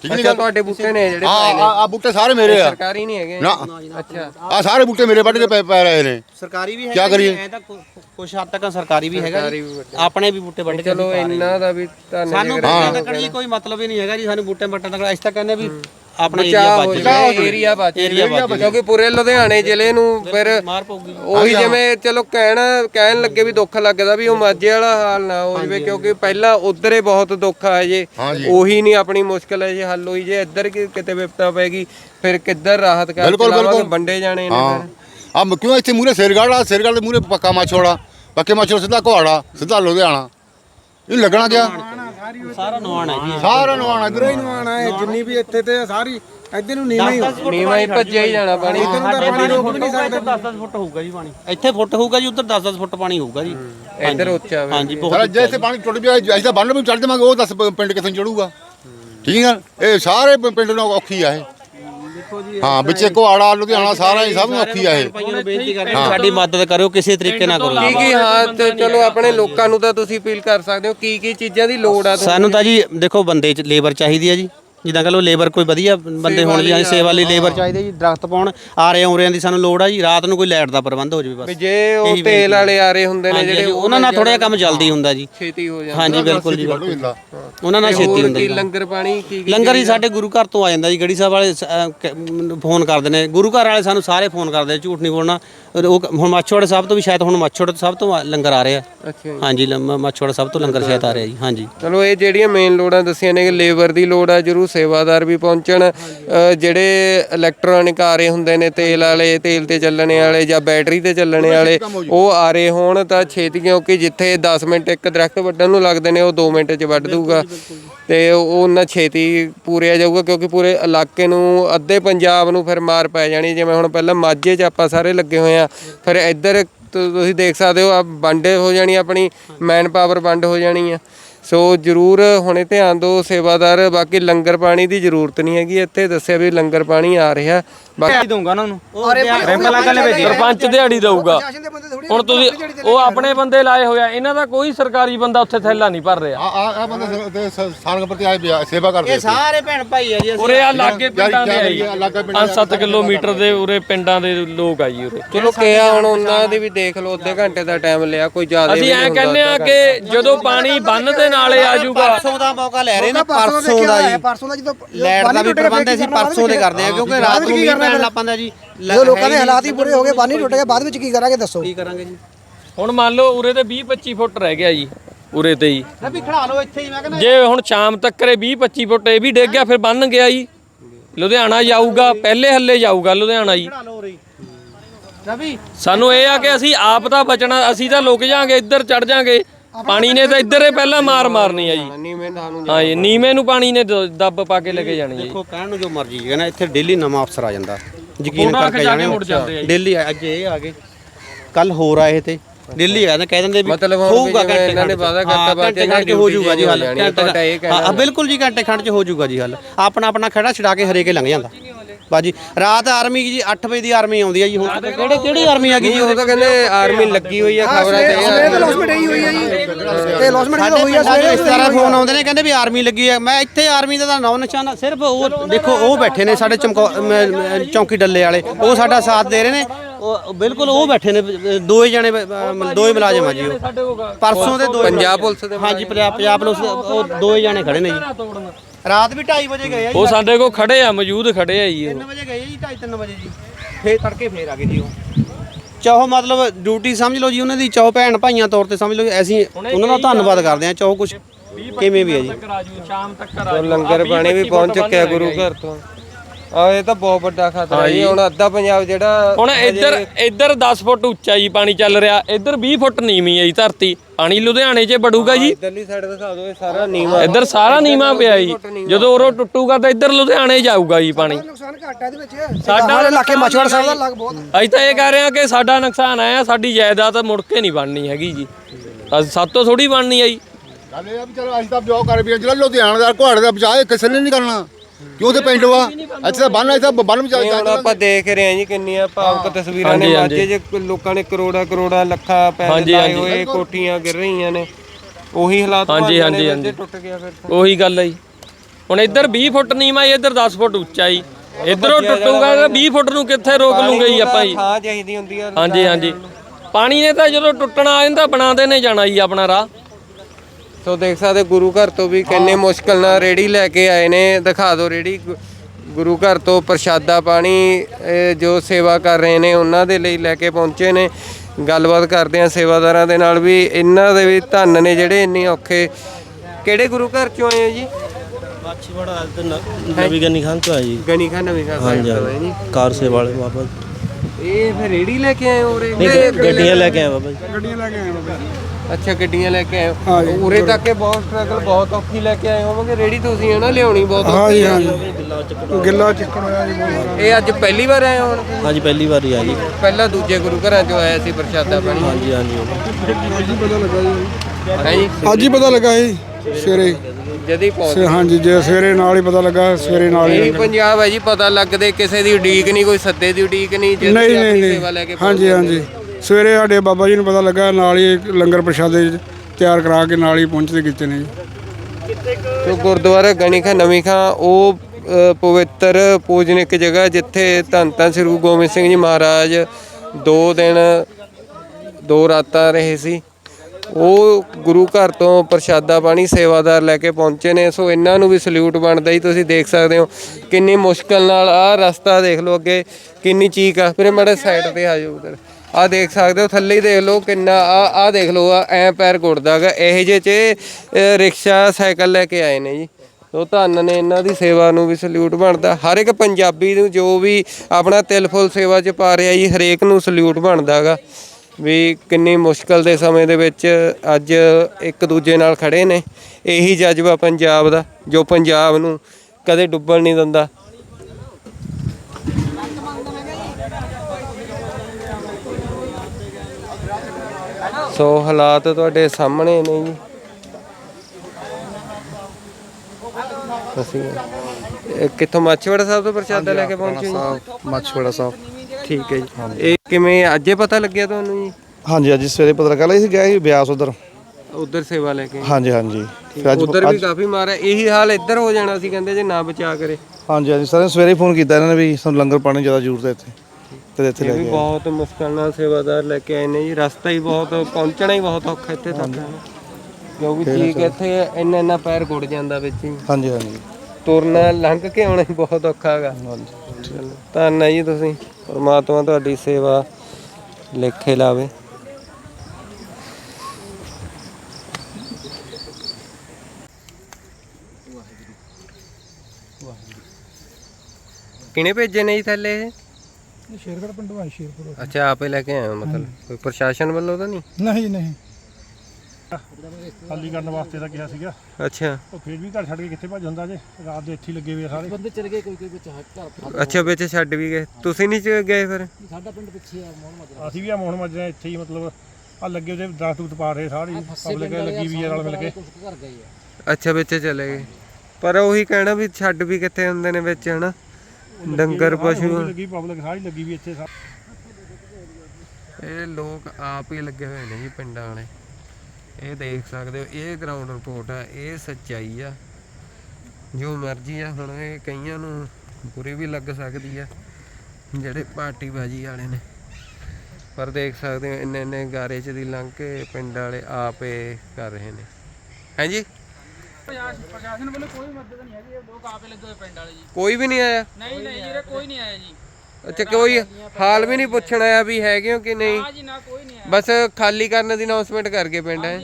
ਠੀਕ ਨਹੀਂ ਅੱਛਾ ਗੱਲ? ਤੁਹਾਡੇ ਬੂਟੇ ਨੇ ਜਿਹੜੇ ਆ ਪਾਏ ਨੇ? ਆ ਬੂਟੇ ਸਾਰੇ ਮੇਰੇ ਆ। ਸਰਕਾਰੀ ਨਹੀਂ ਹੈਗੇ? ਨਾ। ਅੱਛਾ। ਆ ਸਾਰੇ ਬੂਟੇ ਮੇਰੇ ਵੱਢ ਕੇ ਪੈ ਪੈ ਰਹੇ ਨੇ। ਸਰਕਾਰੀ ਵੀ ਕਿਆ ਕਰੀਏ? ਐ ਤਾਂ ਕੁ- ਕੁਛ ਹੱਦ ਤੱਕ ਸਰਕਾਰੀ ਵੀ ਹੈਗਾ ਸਰਕਾਰੀ ਵੀ। ਆਪਣੇ ਵੀ ਬੂਟੇ ਵੱਢ ਕੇ ਚਲੋ ਅਸੀਂ ਪਾ ਰਹੇ ਹਾਂ। ਇਹਨਾਂ ਦਾ ਵੀ ਧੰਨ ਸਾਨੂੰ ਜਿਹੜਾ ਬੂਟੇ ਤੱਕ ਜੀ ਕੋਈ ਮਤਲਬ ਹੀ ਨਹੀਂ ਹੈਗਾ ਜੀ ਸਾਨੂੰ ਬੂਟੇ ਬੱਟਾਂ ਤੱਕ ਅਸੀਂ ਤਾਂ ਕਹਿੰਦੇ ਵੀ ਆਪਣਾ ਏਰੀਆ ਬਚ ਜਾਵੇ ਏਰੀਆ ਬਚ ਏਰੀਆ ਬਚ ਕਿਉਂਕਿ ਪੂਰੇ ਲੁਧਿਆਣੇ ਜ਼ਿਲ੍ਹੇ ਨੂੰ ਫਿਰ ਮਾਰ ਪਊਗੀ। ਉਹੀ ਜਿਵੇਂ ਚਲੋ ਕਹਿਣਾ ਕਹਿਣ ਲੱਗੇ ਵੀ ਦੁੱਖ ਲੱਗਦਾ ਵੀ ਉਹ ਮਾਝੇ ਵਾਲਾ ਹਾਲ ਨਾ ਹੋ ਜਾਵੇ ਕਿਉਂਕਿ ਪਹਿਲਾਂ ਉਧਰੇ ਬਹੁਤ ਦੁੱਖ ਆ ਜੇ। ਉਹੀ ਨਹੀਂ ਆਪਣੀ ਮੁਸ਼ਕਲ ਹੈ ਜੇ ਹੱਲ ਹੋਈ ਜੇ ਇੱਧਰ ਕਿਤੇ ਵਿਪਤਾ ਪੈਗੀ ਫਿਰ ਕਿੱਧਰ ਰਾਹਤ ਕਰ ਚਲਾਵਾਂਗੇ। ਵੰਡੇ ਜਾਣੇ ਨੇ ਆ ਕਿਉਂ ਇੱਥੇ ਮੂਰੇ ਸਿਰਗੜ? ਆ ਸਿਰਗੜ ਦੇ ਮੂਰੇ ਪੱਕਾ ਮਾਛੋੜਾ। ਪੱਕੇ ਮਾਛੋੜ ਸਿੱਧਾ ਘੋੜਾ ਸਿੱਧਾ ਲੁਧਿਆਣਾ। ਇਹ ਲੱਗਣਾ ਗਿਆ ਸਾਰਾ ਨਵਾਨ ਹੈ ਜੀ। ਸਾਰਾ ਨਵਾਣਾ ਇਧਰ ਹੀ ਨਵਾਣਾ ਹੈ ਜਿੰਨੀ ਵੀ ਇੱਥੇ ਤੇ ਸਾਰੀ ਇੱਧਰ ਨੂੰ ਨੀਵੇਂ ਹੀ ਹੋ ਨੀਵਾਂ ਹੀ ਭੱਜਿਆ ਹੀ ਜਾਣਾ ਪਾਣੀ। ਸਾਡੇ ਪਾਣੀ ਰੋਕ ਵੀ ਨਹੀਂ ਸਕਦੇ। 10-10 ਫੁੱਟ ਹੋਊਗਾ ਜੀ ਪਾਣੀ। ਇੱਥੇ ਫੁੱਟ ਹੋਊਗਾ ਜੀ ਉੱਧਰ 10-10 ਫੁੱਟ ਪਾਣੀ ਹੋਊਗਾ ਜੀ। ਇੱਧਰ ਉੱਚਾ ਵੇ ਹਾਂਜੀ ਸਾਰਾ ਬਹੁਤ ਜੇ ਇੱਥੇ ਪਾਣੀ ਟੁੱਟ ਪਿਆ ਅਸੀਂ ਤਾਂ ਬੰਨ ਵੀ ਚੜ ਜਾਵਾਂਗੇ ਉਹ ਦੱਸ ਪ- ਪਿੰਡ ਕਿੱਥੇ ਚੜੂਗਾ। ਠੀਕ ਆ ਇਹ ਸਾਰੇ ਪ- ਪਿੰਡ ਨੂੰ ਔਖੀ ਆ ਇਹ। ਹਾਂ ਵਿੱਚੇ ਘੋੜਾ ਲੁਧਿਆਣਾ ਸਾਰਾ ਹੀ ਸਭ ਨੂੰ ਔਖੀ ਆ ਇਹ। ਭਾਈਆਂ ਨੂੰ ਬੇਨਤੀ ਕਰਦੇ ਹਾਂ, ਸਾਡੀ ਮਦਦ ਕਰਿਓ ਕਿਸੇ ਤਰੀਕੇ ਨਾਲ ਕਰੋ ਕੀ ਕੀ ਹਾਂ ਤੇ ਚਲੋ ਆਪਣੇ ਲੋਕਾਂ ਨੂੰ ਤਾਂ ਤੁਸੀਂ ਅਪੀਲ ਕਰ ਸਕਦੇ ਹੋ ਕੀ ਕੀ ਚੀਜ਼ਾਂ ਦੀ ਲੋੜ ਆ ਤੁਹਾਨੂੰ? ਸਾਨੂੰ ਤਾਂ ਜੀ ਦੇਖੋ ਬੰਦੇ ਚ ਲੇਬਰ ਚਾਹੀਦੀ ਹੈ ਜੀ। ਜਿੱਦਾਂ ਕਹ ਲੋ ਲੇਬਰ ਕੋਈ ਵਧੀਆ ਬੰਦੇ ਹੋਣ ਜੀ ਸੇਵਾ ਲਈ ਲੇਬਰ ਚਾਹੀਦੇ ਜੀ ਦਰਖਤ ਪਾਉਣ ਆਰੇ ਔਰਿਆਂ ਦੀ ਸਾਨੂੰ ਲੋੜ ਆ ਜੀ ਰਾਤ ਨੂੰ ਕੋਈ ਲਾਈਟ ਦਾ ਪ੍ਰਬੰਧ ਹੋ ਜਾਵੇ ਵੀ ਬਸ ਜੇ ਉਹ ਤੇਲ ਵਾਲੇ ਆ ਰਹੇ ਹੁੰਦੇ ਨੇ ਜਿਹੜੇ ਉਹਨਾਂ ਨਾਲ ਥੋੜਾ ਜਿਹਾ ਕੰਮ ਜਲਦੀ ਹੁੰਦਾ ਜੀ। ਛੇਤੀ ਹੋ ਜਾਂਦਾ। ਹਾਂਜੀ ਬਿਲਕੁਲ ਜੀ ਉਹਨਾਂ ਨਾਲ ਛੇਤੀ ਹੁੰਦਾ ਕੀ ਜੀ। ਲੰਗਰ ਪਾਣੀ ਕੀ ਕੀ ਲੰਗਰ ਹੀ ਸਾਡੇ ਗੁਰੂ ਘਰ ਤੋਂ ਆ ਜਾਂਦਾ ਜੀ ਗੜੀ ਸਾਹਿਬ ਵਾਲੇ ਫੋਨ ਕਰਦੇ ਨੇ। ਗੁਰੂ ਘਰ ਵਾਲੇ ਸਾਨੂੰ ਸਾਰੇ ਫੋਨ ਕਰਦੇ ਝੂਠ ਨਹੀਂ ਬੋਲਣਾ। ਉਹ ਹੁਣ ਮਾਛੋੜੇ ਸਾਹਿਬ ਤੋਂ ਵੀ ਸ਼ਾਇਦ ਹੁਣ ਮਾਛੋੜੇ ਸਭ ਤੋਂ ਲੰਗਰ ਆ ਰਿਹਾ। ਹਾਂਜੀ ਲੰਮ- ਮਾਛੋੜੇ ਸਾਹਿਬ ਤੋਂ ਲੰਗਰ ਸ਼ਾਇਦ ਆ ਰਿਹਾ ਜੀ। ਹਾਂਜੀ। ਚਲੋ ਇਹ ਜਿਹੜੀਆਂ ਮੇਨ ਲੋੜਾਂ ਦੱਸੀਆਂ ਨੇ ਕਿ ਲੇਬਰ ਦੀ ਲੋੜ ਆ ਜਰੂਰ ਸੇਵਾਦਾਰ ਵੀ ਪਹੁੰਚਣ ਅ, ਜਿਹੜੇ ਇਲੈਕਟ੍ਰੋਨਿਕ ਆ ਰਹੇ ਹੁੰਦੇ ਨੇ ਤੇਲ ਵਾਲੇ ਤੇਲ ਤੇ ਚੱਲਣੇ ਵਾਲੇ ਜਾਂ ਬੈਟਰੀ ਤੇ ਚੱਲਣੇ ਵਾਲੇ ਉਹ ਆ ਰਹੇ ਹੋਣ ਤਾਂ ਛੇਤੀ ਕਿਉਂਕਿ ਜਿੱਥੇ 10 ਮਿੰਟ ਇੱਕ ਦਰਖਤ ਵੱਢਣ ਨੂੰ ਲੱਗਦੇ ਨੇ ਉਹ 2 ਮਿੰਟ 'ਚ ਵੱਢ ਦੂਗਾ। ਤੇ ਉਹ ਉਹਨਾਂ ਛੇਤੀ ਪੂਰਿਆ ਜਾਊਗਾ ਕਿਉਂਕਿ ਪੂਰੇ ਇਲਾਕੇ ਨੂੰ ਅੱਧੇ ਪੰਜਾਬ ਨੂੰ ਫਿਰ ਮਾਰ ਪੈ ਜਾਣੀ ਜਿਵੇਂ ਹੁਣ ਪਹਿਲਾਂ ਮਾਝੇ 'ਚ ਆਪਾਂ ਸਾਰੇ ਲੱਗੇ ਹੋਏ ਆ ਫਿਰ ਇੱਧਰ ਤੁ- ਤੁਸੀਂ ਦੇਖ ਸਕਦੇ ਹੋ ਆ ਵੰਡ ਹੋ ਜਾਣੀ ਆਪਣੀ ਮੈਨ ਪਾਵਰ ਵੰਡ ਹੋ ਜਾਣੀ ਆ। ਸੋ ਜਰੂਰ ਹੁਣੇ ਧਿਆਨ ਦਿਓ ਸੇਵਾਦਾਰ ਬਾਕੀ ਲੰਗਰ ਪਾਣੀ ਦੀ ਜ਼ਰੂਰਤ ਨਹੀਂ ਹੈਗੀ ਇੱਥੇ ਦੱਸਿਆ ਵੀ ਲੰਗਰ ਪਾਣੀ ਆ ਰਿਹਾ। ਬਾਕੀ ਦਊਂਗਾ ਉਹਨਾਂ। ਨੂੰ ਸਰਪੰਚ ਦਿਹਾੜੀ ਦਊਗਾ। ਹੁਣ ਤੁਸੀਂ ਉਹ ਆਪਣੇ ਬੰਦੇ ਲਾਏ ਹੋਇਆ ਇਹਨਾਂ ਦਾ ਕੋਈ ਸਰਕਾਰੀ ਬੰਦਾ ਉੱਥੇ ਥੈਲਾ ਨਹੀਂ ਭਰ ਰਿਹਾ। ਆ ਆ ਬੰਦੇ ਸਾਰੰਗ ਪ੍ਰਤੀ ਆਏ ਸੇਵਾ ਕਰਦੇ ਸਾਰੇ ਭੈਣ ਭਾਈ ਆ ਜੀ ਉਰੇ ਆ ਲਾਗੇ ਪਿੰਡਾਂ ਦੇ ਆ ਜੀ। ਲਾਗੇ ਪਿੰਡਾਂ 5-7 ਕਿਲੋਮੀਟਰ ਦੇ ਉਰੇ ਪਿੰਡਾਂ ਦੇ ਲੋਕ ਆ ਜੀ ਉਰੇ। ਚਲੋ ਕਿਹਾ ਹੁਣ ਉਹਨਾਂ ਦੀ ਵੀ ਦੇਖ ਲਓ ਅੱਧੇ ਘੰਟੇ ਦਾ ਟਾਈਮ ਲਿਆ ਕੋਈ ਜ਼ਿਆਦਾ ਅਸੀਂ ਐ ਕਹਿੰਦੇ ਆ ਕਿ ਜਦੋਂ ਪਾਣੀ ਬੰਨ ਨਾਲੇ ਆ ਜਾਊਗਾ ਪਰਸੋਂ ਦਾ ਮੌਕਾ ਲੈ ਰਹੇ ਨੇ ਪਰਸੋਂ ਦਾ ਜੀ। ਪਰਸੋਂ ਦਾ ਜਦੋਂ ਲਾਈਟ ਦਾ ਵੀ ਪ੍ਰਬੰਧ ਅਸੀਂ ਪਰਸੋਂ ਦੇ ਕਰਦੇ ਆ ਕਿਉਂਕਿ ਰਾਤ ਨੂੰ ਮੀਂਹ ਪੈਣ ਲੱਗ ਪੈਂਦਾ ਜੀ। ਜਦੋਂ ਲੋਕਾਂ ਦੇ ਹਾਲਾਤ ਹੀ ਬੁਰੇ ਹੋ ਗਏ ਪਾਣੀ ਟੁੱਟ ਗਿਆ ਬਾਅਦ ਵਿੱਚ ਕੀ ਕਰਾਂਗੇ ਦੱਸੋ? ਕੀ ਕਰਾਂਗੇ ਜੀ? ਹੁਣ ਮੰਨ ਲਓ ਉਰੇ ਤੇ 20-25 ਫੁੱਟ ਰਹਿ ਗਿਆ ਜੀ ਉਰੇ ਤੇ ਹੀ। ਵੀ ਖੜਾ ਲਓ ਇੱਥੇ ਹੀ ਮੈਂ ਕਹਿੰਦਾ ਜੇ ਹੁਣ ਸ਼ਾਮ ਤੱਕ ਇਹ 20-25 ਫੁੱਟ ਇਹ ਵੀ ਡਿੱਗ ਗਿਆ ਫਿਰ ਬੰਨ ਗਿਆ ਜੀ। ਲੁਧਿਆਣਾ ਜਾਊਗਾ ਪਹਿਲੇ ਹੱਲੇ ਜਾਊਗਾ ਲੁਧਿਆਣਾ ਜੀ। ਸਾਨੂੰ ਇਹ ਆ ਕਿ ਅਸੀਂ ਆਪ ਤਾਂ ਬਚਣਾ ਅਸੀਂ ਤਾਂ ਲੁਕ ਜਾਾਂਗੇ ਇੱਧਰ ਚੜ ਜਾਾਂਗੇ। ਪਾਣੀ ਨੇ ਤਾਂ ਇੱਧਰ ਹੀ ਪਹਿਲਾਂ ਮਾਰ ਮਾਰਨੀ ਆ ਜੀ। ਨੀਵੇਂ ਤੁਹਾਨੂੰ ਹਾਂ ਜੀ ਨੀਵੇਂ ਨੂੰ ਪਾਣੀ ਨੇ ਦ- ਦੱਬ ਪਾ ਕੇ ਲੈ ਕੇ ਜਾਣੀ ਹੈ ਜੀ। ਦੇਖੋ ਕਹਿਣ ਨੂੰ ਜੋ ਮਰਜ਼ੀ ਹੈ ਨਾ ਇੱਥੇ ਡੇਲੀ ਨਵਾਂ ਅਫਸਰ ਆ ਜਾਂਦਾ। ਯਕੀਨ ਕਰਕੇ ਜਾਣੇ ਮੁੜ ਜਾਂਦੇ ਆ ਜੀ। ਡੇਲੀ ਅੱਜ ਇਹ ਆ ਗਏ ਕੱਲ ਹੋਰ ਆਏ ਤੇ ਡੇਲੀ ਆ ਨਾ ਕਹਿ ਦਿੰਦੇ ਵੀ ਮਤਲਬ ਹੁਣ ਵੀ ਜਿਵੇਂ ਘੰਟੇ ਇਹਨਾਂ ਨੇ ਖੰਡ ਚ। ਵਾਅਦਾ ਕਰਤਾ ਹਾਂ, ਬਾਅਦ ਘੰਟੇ ਚ ਖੰਡ ਚ ਹੋ ਜਾਊਗਾ ਜੀ ਹੱਲ ਜਾਣੀ, ਘੰਟੇ ਤੁਹਾਡਾ ਇਹ ਕਹਿਣਾ ਹਾਂ ਬਿਲਕੁਲ ਜੀ ਘੰਟੇ ਖੰਡ ਚ ਹੋ ਜਾਊਗਾ ਜੀ ਹੱਲ। ਆਪਣਾ ਆਪਣਾ ਖੜਾ ਛਡਾ ਕੇ ਹਰੇਕੇ ਲੰਘ ਜਾਂਦਾ। ਬਾਜੀ ਰਾਤ ਆਰਮੀ ਜੀ 8 ਵਜੇ ਦੀ ਆਰਮੀ ਆਉਂਦੀ ਆ ਜੀ ਹੁਣ। ਕਿਹੜੇ ਕਿਹੜੀ ਆਰਮੀ ਆ ਗਈ ਜੀ? ਉਹ ਤਾਂ ਕਹਿੰਦੇ ਆਰਮੀ ਲੱਗੀ ਹੋਈ ਆ ਖਬਰਾਂ ਤੇ ਸਵੇਰੇ ਲੌਸਮੈਂਟ ਹੀ ਹੋਈ ਹੈ ਜੀ। ਤੇ ਲੌਸਮੈਂਟ ਜਦੋਂ ਹੋਈ ਆ ਸਾਡੇ ਰਿਸ਼ਤੇਦਾਰਾਂ ਫੋਨ ਆਉਂਦੇ ਨੇ ਕਹਿੰਦੇ ਵੀ ਆਰਮੀ ਲੱਗੀ ਹੈ ਮੈਂ ਇੱਥੇ ਆਰਮੀ ਦਾ ਤਾਂ ਨਾਮ ਨਿਸ਼ਾਨ ਸਿਰਫ ਉਹ ਦੇਖੋ ਉਹ ਬੈਠੇ ਨੇ ਸਾਡੇ ਚੌਂਕੀ ਡੱਲੇ ਵਾਲੇ। ਉਹ ਸਾਡਾ ਸਾਥ ਦੇ ਰਹੇ ਨੇ। ਉਹ ਬਿਲਕੁਲ ਉਹ ਬੈਠੇ ਨੇ ਦੋਏ ਜਣੇ ਅ, ਦੋਏ ਮੁਲਾਜ਼ਮ ਆ ਜੀ ਉਹ। ਪਰਸੋਂ ਦੇ ਦੋਏ ਪੰਜਾਬ ਪੁਲਿਸ ਦੇ ਹਾਂਜੀ ਪੰਜਾਬ ਪੰਜਾਬ ਪੁਲਿਸ ਦੇ ਉਹ ਦੋਏ ਜਣੇ ਖੜੇ ਨੇ ਜੀ। ਰਾਤ ਵੀ 2:30 ਵਜੇ ਗਏ ਆ ਜੀ ਉਹ ਸਾਡੇ ਕੋਲ ਖੜੇ ਆ ਮੌਜੂਦ ਖੜੇ ਆ ਜੀ ਉਹ। 3 ਵਜੇ ਗਏ ਜੀ 2:30 3 ਵਜੇ ਜੀ। ਫੇਰ ਤੜਕੇ ਫੇਰ ਆ ਗਏ ਜੀ ਉਹ। ਚਾਹੋ ਮਤਲਬ ਡਿਊਟੀ ਸਮਝ ਲਓ ਜੀ ਉਹਨਾਂ ਦੀ ਚਾਹੋ ਭੈਣ ਭਾਈਆਂ ਤੌਰ ਤੇ ਸਮਝ ਲਓ ਅਸੀਂ ਉਹਨਾਂ ਦਾ ਧੰਨਵਾਦ ਕਰਦੇ ਹਾਂ ਚਾਹੋ ਕੁਝ ਕਿਵੇਂ ਵੀ ਹੈ ਜੀ। ਰਾਜੂ ਸ਼ਾਮ ਤੱਕ ਤੋਂ ਲੰਗਰ ਪਾਣੀ ਵੀ ਪਹੁੰਚ ਚੁੱਕਿਆ ਗੁਰੂ ਘਰ ਤੋਂ। ਆ ਇਹ ਤਾਂ ਬਹੁਤ ਵੱਡਾ ਖਤਰਾ ਜੀ। ਹੁਣ ਅੱਧਾ ਪੰਜਾਬ ਜਿਹੜਾ ਹੁਣ ਇੱਧਰ ਇੱਧਰ 10 ਫੁੱਟ ਉੱਚਾ ਜੀ ਪਾਣੀ ਚੱਲ ਰਿਹਾ। ਇੱਧਰ 20 ਫੁੱਟ ਨੀਵੀਂ ਹੈ ਜੀ ਧਰਤੀ। ਪਾਣੀ ਲੁਧਿਆਣੇ 'ਚ ਵੜੂਗਾ ਜੀ। ਇੱਧਰਲੀ ਸਾਈਡ ਦਿਖਾ ਦਿਓ ਇਹ ਸਾਰਾ ਨੀਵਾ। ਇੱਧਰ ਸਾਰਾ ਨੀਵਾਂ ਪਿਆ ਜੀ। ਜਦੋਂ ਉਰੋਂ ਟੁੱਟੂਗਾ ਤਾਂ ਇੱਧਰ ਲੁਧਿਆਣੇ ਜਾਊਗਾ ਜੀ ਪਾਣੀ। ਨੁਕਸਾਨ ਘੱਟ ਹੈ ਇਹਦੇ ਵਿੱਚ। ਸਾਡਾ ਇਲਾਕੇ ਮਛਵੜ ਸਾਹਿਬ ਦਾ ਲੱਗ ਬਹੁਤ। ਅਸੀਂ ਤਾਂ ਇਹ ਕਹਿ ਰਹੇ ਹਾਂ ਕਿ ਸਾਡਾ ਨੁਕਸਾਨ ਆਇਆ ਸਾਡੀ ਜਾਇਦਾਦ ਮੁੜ ਕੇ ਨਹੀਂ ਬਣਨੀ ਹੈਗੀ ਜੀ। ਅਸੀਂ ਸਾਤੋਂ ਥੋੜੀ ਬਣਨੀ ਆ ਜੀ। ਗੱਲ ਇਹ ਆ ਵੀ ਚਲੋ ਅਸੀਂ ਤਾਂ ਬਚਾਓ ਕਰ ਵੀ ਜਿਹੜਾ ਲੁਧਿਆਣਾ ਦਾ ਘੋੜੇ ਦਾ ਬਚਾਅ ਕਿਸੇ ਨੇ ਨਹੀਂ ਕਰਨਾ। ਕਿਉਂ ਤੇ ਪਿੰਡ ਵਾ? ਇੱਥੇ ਤਾਂ ਬੰਨ ਇੱਥੇ ਬੰਨ ਬਚਾਅ ਹੁਣ ਆਪਾਂ ਦੇਖ ਰਹੇ ਹਾਂ ਜੀ ਕਿੰਨੀਆਂ ਭਾਵਕ ਤਸਵੀਰਾਂ ਨੇ ਮਾਝੇ 'ਚ ਲੋਕਾਂ ਨੇ ਕਰੋੜਾ ਕਰੋੜਾ ਲੱਖਾਂ ਪੈਸੇ ਲਾਏ ਹੋਏ ਕੋਠੀਆਂ ਗਿਰ ਰਹੀਆਂ ਨੇ। ਉਹੀ ਹਾਲਾਤ ਬਣ ਹਾਂਜੀ, ਜਾਣੇ ਹਾਂਜੀ, ਜੇ ਟੁੱਟ ਗਿਆ ਫਿਰ ਤਾਂ। ਉਹੀ ਗੱਲ ਹੈ ਜੀ। ਹੁਣ ਇੱਧਰ 20 ਫੁੱਟ ਨੀਵਾਂ ਜੀ ਇੱਧਰ 10 ਫੁੱਟ ਉੱਚਾ ਜੀ। ਇੱਧਰੋਂ ਟੁੱਟੂਗਾ ਤਾਂ 20 ਫੁੱਟ ਨੂੰ ਕਿੱਥੇ ਰੋਕ ਲੂਗੇ ਜੀ ਆਪਾਂ ਜੀ। ਥਾਂ ਚਾਹੀਦੀ ਹੁੰਦੀ ਆ ਹਾਂਜੀ ਹਾਂਜੀ। ਪਾਣੀ ਨੇ ਤਾਂ ਜਦੋਂ ਟੁੱਟਣਾ ਆ ਜਾਂਦਾ ਬਣਾਦੇ ਨੇ ਜਾਣਾ ਜੀ ਆਪਣਾ ਰਾਹ। ਸੋ ਦੇਖ ਸਕਦੇ ਗੁਰੂ ਘਰ ਤੋਂ ਵੀ ਕਿੰਨੇ ਮੁਸ਼ਕਲ ਨਾਲ ਰੇੜੀ ਲੈ ਕੇ ਆਏ ਨੇ। ਦਿਖਾ ਦਿਓ ਰੇੜੀ। ਗੁਰੂ ਘਰ ਤੋਂ ਪ੍ਰਸ਼ਾਦਾ ਪਾਣੀ ਜੋ ਸੇਵਾ ਕਰ ਰਹੇ ਨੇ ਉਹਨਾਂ ਦੇ ਲਈ ਲੈ ਕੇ ਪਹੁੰਚੇ ਨੇ। ਗੱਲਬਾਤ ਕਰਦੇ ਆ ਸੇਵਾਦਾਰਾਂ ਦੇ ਨਾਲ ਵੀ। ਇਹਨਾਂ ਦੇ ਵੀ ਧੰਨ ਨੇ ਜਿਹੜੇ ਇੰਨੇ ਔਖੇ। ਕਿਹੜੇ ਗੁਰੂ ਘਰ ਚੋਂ ਆਏ ਹੋ ਜੀ? ਮਾਛੀਵਾੜਾ ਨਵੀਂ ਗੰਨੀ ਖਾਨ ਤੋਂ ਹੈ ਜੀ। ਗਣੀ ਖਾਨ ਨਵੀਂ ਖਾਨ ਸਾਹਿਬ ਤੋਂ ਆਏ ਜੀ। ਕਾਰ ਸੇ ਵਾਲੇ ਬਾਬਾ ਇਹ ਫਿਰ ਰੇੜੀ ਲੈ ਕੇ ਆਏ ਹੋ ਗੱਡੀਆਂ ਲੈ ਕੇ ਆਏ ਬਾਬਾ ਜੀ। ਗੱਡੀਆਂ ਲੈ ਕੇ ਆਏ ਬਾਬਾ ਅੱਛਾ ਗੱਡੀਆਂ ਲੈ ਕੇ ਆਏ ਹੋ। ਉਰੇ ਤੱਕ ਇਹ ਬਹੁਤ ਸਟਰਗਲ ਬਹੁਤ ਔਖੀ ਲੈ ਕੇ ਆਏ ਹੋਵੋਗੇ? ਰੇੜੀ ਤੁਸੀਂ ਹੈ ਨਾ ਲਿਆਉਣੀ ਬਹੁਤ ਔਖੀ ਹਾਂ। ਜੀ ਗਿੱਲਾ ਚਿੱਕੜ ਹੋਇਆ ਜੀ ਬਹੁਤ ਇਹ ਅੱਜ ਪਹਿਲੀ ਵਾਰ ਆਏ ਹੋ ਹੁਣ? ਤੁਸੀਂ? ਹਾਂਜੀ ਪਹਿਲੀ ਵਾਰੀ ਆ ਜੀ ਪਹਿਲਾਂ ਦੂਜੇ ਗੁਰੂ ਘਰਾਂ ਚੋਂ ਆਇਆ ਸੀ ਪ੍ਰਸ਼ਾਦਾ ਪਾਣੀ। ਹਾਂਜੀ ਹਾਂਜੀ। ਪਤਾ ਲੱਗਾ ਜੀ। ਹੈ ਜੀ? ਅੱਜ ਹੀ ਪਤਾ ਲੱਗਾ ਜੀ ਸਵੇਰੇ। ਜਦੀ ਪਹੁੰਚ ਸੇ- ਹਾਂਜੀ ਜੇ ਸਵੇਰੇ ਨਾਲ ਹੀ ਪਤਾ ਲੱਗਾ ਸਵੇਰੇ ਨਾਲ ਹੀ। ਇਹ ਪੰਜਾਬ ਹੈ ਜੀ ਪਤਾ ਲੱਗਦੇ ਕਿਸੇ ਦੀ ਉਡੀਕ ਨਹੀਂ ਕੋਈ ਸੱਦੇ ਦੀ ਉਡੀਕ ਨਹੀਂ ਜਦ ਨਹੀਂ ਨਹੀਂ ਆਪਣੀ ਸੇਵਾ ਲੈ ਕੇ ਨਹੀਂ ਹਾਂਜੀ। ਹਾਂਜੀ ਸਵੇਰੇ ਸਾਡੇ ਬਾਬਾ ਜੀ ਨੂੰ ਪਤਾ ਲੱਗਾ ਨਾਲ ਹੀ ਲੰਗਰ ਪ੍ਰਸ਼ਾਦੇ ਤਿਆਰ ਕਰਾ ਕੇ ਨਾਲ ਹੀ ਪਹੁੰਚਦੇ ਕੀਤੇ ਨੇ ਜੀ। ਗੁਰਦੁਆਰਾ ਗਣੀਖਾ ਨਵੀਂ ਖਾਂ ਉਹ ਅ, ਪਵਿੱਤਰ ਪੂਜਨਿਕ ਜਗ੍ਹਾ ਜਿੱਥੇ ਧੰਨ ਧੰਨ ਸ੍ਰੀ ਗੁਰੂ ਗੋਬਿੰਦ ਸਿੰਘ ਜੀ ਮਹਾਰਾਜ ਦੋ ਦਿਨ ਦੋ ਰਾਤਾਂ ਰਹੇ ਸੀ। ਉਹ ਗੁਰੂ ਘਰ ਤੋਂ ਪ੍ਰਸ਼ਾਦਾ ਪਾਣੀ ਸੇਵਾਦਾਰ ਲੈ ਕੇ ਪਹੁੰਚੇ ਨੇ। ਸੋ ਇਹਨਾਂ ਨੂੰ ਵੀ ਸਲੂਟ ਬਣਦਾ ਹੀ ਤੁਸੀਂ ਦੇਖ ਸਕਦੇ ਹੋ ਕਿੰਨੀ ਮੁਸ਼ਕਲ ਨਾਲ ਆਹ ਰਸਤਾ ਦੇਖ ਲਓ ਅੱਗੇ ਕਿੰਨੀ ਚੀਕ ਆ। ਫਿਰ ਮਾੜੇ ਸਾਈਡ ਤੇ ਆ ਜਾਓ ਉਧਰ। ਆ ਦੇਖ ਸਕਦੇ ਹੋ ਥੱਲੇ ਹੀ ਦੇਖ ਲਓ ਕਿੰਨਾ ਆ ਆ ਦੇਖ ਲਓ ਆ ਐ ਪੈਰ ਘੁੱਟਦਾਗਾ ਇਹੋ ਜਿਹੇ ਚ ਅ, ਰਿਕਸ਼ਾ ਸਾਈਕਲ ਲੈ ਕੇ ਆਏ ਨੇ ਜੀ। ਸੋ ਧੰਨ ਨੇ ਇਹਨਾਂ ਦੀ ਸੇਵਾ ਨੂੰ ਵੀ ਸਲੂਟ ਬਣਦਾ। ਹਰ ਇੱਕ ਪੰਜਾਬੀ ਨੂੰ ਜੋ ਵੀ ਆਪਣਾ ਤਿਲ ਫੁੱਲ ਸੇਵਾ 'ਚ ਪਾ ਰਿਹਾ ਜੀ ਹਰੇਕ ਨੂੰ ਸਲੂਟ ਬਣਦਾਗਾ ਵੀ ਕਿੰਨੀ ਮੁਸ਼ਕਲ ਦੇ ਸਮੇਂ ਦੇ ਵਿੱਚ ਅੱਜ ਇੱਕ ਦੂਜੇ ਨਾਲ ਖੜੇ ਨੇ। ਇਹੀ ਜਜ਼ਬਾ ਪੰਜਾਬ ਦਾ ਜੋ ਪੰਜਾਬ ਨੂੰ ਕਦੇ ਡੁੱਬਣ ਨਹੀਂ ਦਿੰਦਾ। ਸੋ ਹਾਲਾਤ ਤੁਹਾਡੇ ਸਾਹਮਣੇ ਨੇ ਜੀ। ਅਸੀਂ ਇਹ ਕਿੱਥੋਂ ਮਾਛੀਵਾੜਾ ਸਾਹਿਬ ਤੋਂ ਪ੍ਰਸ਼ਾਦਾ ਲੈ ਕੇ ਪਹੁੰਚੇ ਜੀ? ਮਾਛਵਾੜਾ ਸਾਹਿਬ। ਠੀਕ ਹੈ ਜੀ। ਇਹ ਕਿਵੇਂ ਅੱਜੇ ਪਤਾ ਲੱਗਿਆ ਤੁਹਾਨੂੰ ਜੀ? ਹਾਂਜੀ ਅੱਜ ਸਵੇਰੇ ਪਤਾ ਲੱਗਾ। ਸੀ ਗਏ ਸੀ ਬਿਆਸ ਉਧਰ। ਉਧਰ ਸੇਵਾ ਲੈ ਕੇ। ਹਾਂਜੀ ਹਾਂਜੀ। ਫਿਰ ਅੱਜ ਉਧਰ ਵੀ ਕਾਫੀ ਮਾਰਿਆ ਇਹੀ ਹਾਲ ਇੱਧਰ ਹੋ ਜਾਣਾ ਸੀ ਕਹਿੰਦੇ ਜੇ ਨਾ ਬਚਾ ਕਰੇ। ਹਾਂਜੀ ਹਾਂਜੀ। ਸਰ ਸਵੇਰੇ ਫੋਨ ਕੀਤਾ ਇਹਨਾਂ ਨੇ ਵੀ ਸਾਨੂੰ ਲੰਗਰ ਪਾਣੀ ਜ਼ਿਆਦਾ ਜ਼ਰੂਰਤ ਹੈ ਇੱਥੇ। ਤੇ ਇੱਥੇ ਇਹ ਲੈ ਵੀ ਕੇ ਆਏ। ਬਹੁਤ ਮੁਸ਼ਕਲ ਨਾਲ ਸੇਵਾਦਾਰ ਲੈ ਕੇ ਆਏ ਨੇ ਜੀ। ਰਸਤਾ ਹੀ ਬਹੁਤ ਪਹੁੰਚਣਾ ਹੀ ਬਹੁਤ ਔਖਾ ਇੱਥੇ ਤੱਕ। ਕਿਉਂਕਿ ਠੀਕ ਇੱਥੇ ਇੰਨਾ ਇੰਨਾ ਪੈਰ ਗੁੜ ਜਾਂਦਾ ਵਿੱਚ ਹੀ। ਹਾਂਜੀ ਹਾਂਜੀ। ਤੁਰਨਾ ਲੰਘ ਕੇ ਆਉਣਾ ਹੀ ਬਹੁਤ ਔਖਾ ਹੈਗਾ। ਧੰਨ ਹੈ ਜੀ ਤੁਸੀਂ। ਪਰਮਾਤਮਾ ਤੁਹਾਡੀ ਸੇਵਾ ਲੇਖੇ ਲਾਵੇ। ਕਿਹਨੇ ਭੇਜੇ ਨੇ ਜੀ ਥੱਲੇ ਇਹ? ਸ਼ੇਰਗੜ ਪਿੰਡੋਂ ਆਏ ਸ਼ੇਰਪੁਰ ਅੱਛਾ ਆਪੇ ਲੈ ਕੇ ਆਏ ਹੋ ਮਤਲਬ ਕੋਈ ਪ੍ਰਸ਼ਾਸਨ ਵੱਲੋਂ ਤਾਂ ਨਹੀਂ? ਨਹੀਂ ਨਹੀਂ। ਖਾਲੀ ਕਰਨ ਵਾਸਤੇ ਤਾਂ ਕਿਹਾ ਸੀਗਾ। ਅੱਛਾ। ਉਹ ਫਿਰ ਵੀ ਘਰ ਛੱਡ ਕੇ ਕਿੱਥੇ ਭੱਜ ਜਾਂਦਾ ਜੇ? ਰਾਤ ਦੇ ਇੱਥੇ ਹੀ ਲੱਗੇ ਹੋਏ ਆ ਸਾਰੇ। ਬੰਦੇ ਅੱਛਾ ਵਿੱਚ ਛੱਡ ਵੀ ਗਏ। ਤੁਸੀਂ ਨਹੀਂ ਚ- ਗਏ ਫਿਰ? ਅਸੀਂ ਵੀ ਆ ਮੋਹਨ ਮੱਜਣਾ ਇੱਥੇ ਹੀ ਮਤਲਬ ਆ ਲੱਗੇ ਉਹਦੇ ਦਰਖਤ ਦੁਖਤ ਪਾ ਰਹੇ ਸਾਰੀ ਪਬਲਿਕ ਲੱਗੀ ਵੀ ਆ ਨਾਲ ਮਿਲ ਕੇ। ਅੱਛਾ ਵਿੱਚ ਚਲੇ ਗਏ। ਪਰ ਉਹੀ ਕਹਿਣਾ ਵੀ ਛੱਡ ਵੀ ਕਿੱਥੇ ਹੁੰਦੇ ਨੇ ਵਿੱਚ ਹਨਾ? ਡੰਗਰ ਪਸ਼ੂ ਲੱਗੀ ਪਬਲਿਕ ਸਾਰੀ ਲੱਗੀ ਵੀ ਇੱਥੇ ਇਹ ਲੋਕ ਆਪ ਹੀ ਲੱਗੇ ਹੋਏ ਨੇ ਜੀ ਪਿੰਡਾਂ ਵਾਲੇ। ਇਹ ਦੇਖ ਸਕਦੇ ਹੋ ਇਹ ਗਰਾਊਂਡ ਰਿਪੋਰਟ ਆ ਇਹ ਸੱਚਾਈ ਆ। ਜੋ ਮਰਜ਼ੀ ਆ ਹੁਣ ਇਹ ਕਈਆਂ ਨੂੰ ਬੁਰੀ ਵੀ ਲੱਗ ਸਕਦੀ ਆ ਜਿਹੜੇ ਪਾਰਟੀ ਬਾਜੀ ਵਾਲੇ ਨੇ। ਪਰ ਦੇਖ ਸਕਦੇ ਹੋ ਇੰਨੇ ਇੰਨੇ ਗਾਰੇ ਚ ਦੀ ਲੰਘ ਕੇ ਪਿੰਡ ਵਾਲੇ ਆਪ ਕਰ ਰਹੇ ਨੇ। ਹਾਂਜੀ ਪ੍ਰਸ਼ਾਸਨ ਵੱਲੋਂ ਕੋਈ ਮਦਦ ਨਹੀਂ ਹੈਗੀ ਇਹ ਲੋਕ ਆਪੇ ਲੱਗੇ ਹੋਏ ਪਿੰਡ ਵਾਲੇ ਜੀ। ਕੋਈ ਵੀ ਨਹੀਂ ਆਇਆ? ਨਹੀਂ ਨਹੀਂ ਵੀਰੇ ਕੋਈ ਨਹੀਂ ਆਇਆ ਜੀ। ਅੱਛਾ ਕੋਈ ਹਾਲ ਵੀ ਨਹੀਂ ਪੁੱਛਣ ਆਇਆ ਵੀ ਹੈਗੇ ਹੋ ਕਿ ਨਹੀਂ? ਹਾਂ ਜੀ ਨਾ ਕੋਈ ਨਹੀਂ ਆਇਆ। ਬਸ ਖਾਲੀ ਕਰਨ ਦੀ ਅਨਾਉਂਸਮੈਂਟ ਕਰਕੇ ਪਿੰਡ ਹੈ?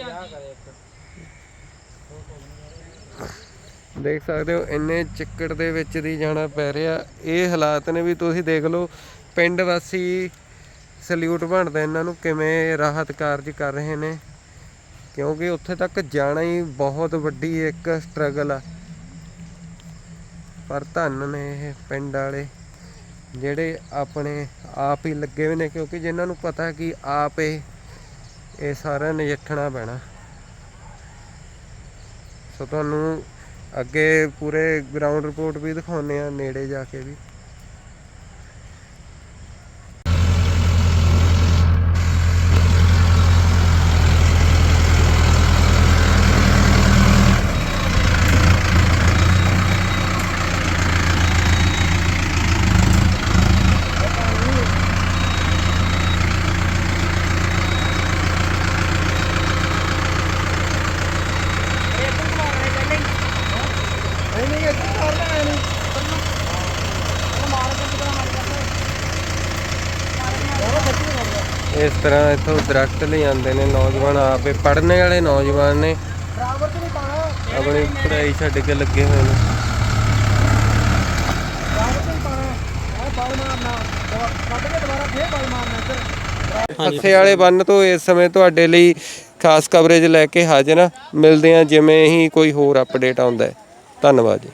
ਦੇਖ ਸਕਦੇ ਹੋ ਇੰਨੇ ਚਿੱਕੜ ਦੇ ਵਿੱਚ ਦੀ ਜਾਣਾ ਪੈ ਰਿਹਾ। ਇਹ ਹਾਲਾਤ ਨੇ ਵੀ ਤੁਸੀਂ ਦੇਖ ਲਓ ਪਿੰਡ ਵਾਸੀ ਸਲੂਟ ਬਣਦਾ ਇਹਨਾਂ ਨੂੰ ਕਿਵੇਂ ਰਾਹਤ ਕਾਰਜ ਕਰ ਰਹੇ ਨੇ। ਕਿਉਂਕਿ ਉੱਥੇ ਤੱਕ ਜਾਣਾ ਹੀ ਬਹੁਤ ਵੱਡੀ ਇੱਕ ਸਟਰਗਲ ਆ। ਪਰ ਧੰਨ ਨੇ ਇਹ ਪਿੰਡ ਵਾਲੇ, ਜਿਹੜੇ ਆਪਣੇ ਆਪ ਹੀ ਲੱਗੇ ਹੋਏ ਨੇ, ਕਿਉਂਕਿ ਜਿਨ੍ਹਾਂ ਨੂੰ ਪਤਾ ਕਿ ਆਪ ਇਹ ਇਹ ਸਾਰਾ ਨਜਿੱਠਣਾ ਪੈਣਾ। ਸੋ ਤੁਹਾਨੂੰ ਅੱਗੇ ਪੂਰੇ ਗਰਾਊਂਡ ਰਿਪੋਰਟ ਵੀ ਦਿਖਾਉਨੇ ਆ ਨੇੜੇ ਜਾ ਕੇ ਵੀ ਇਸ ਤਰ੍ਹਾਂ ਇੱਥੋਂ ਦਰਖਤ ਲੈ ਜਾਂਦੇ ਨੇ ਨੌਜਵਾਨ ਆਪੇ ਪੜ੍ਹਨੇ ਵਾਲੇ ਨੌਜਵਾਨ ਨੇ। ਆਪਣੀ ਪੜ੍ਹਾਈ ਛੱਡ ਕੇ ਲੱਗੇ ਹੋਏ ਨੇ। ਹੱਥੇ ਵਾਲੇ ਬੰਨ ਤੋਂ ਇਸ ਸਮੇਂ ਤੁਹਾਡੇ ਲਈ ਖਾਸ ਕਵਰੇਜ ਲੈ ਕੇ ਹਾਜ਼ਰ ਹਾਂ। ਮਿਲਦੇ ਹਾਂ ਜਿਵੇਂ ਹੀ ਕੋਈ ਹੋਰ ਅਪਡੇਟ ਆਉਂਦਾ ਹੈ। ਧੰਨਵਾਦ ਜੀ।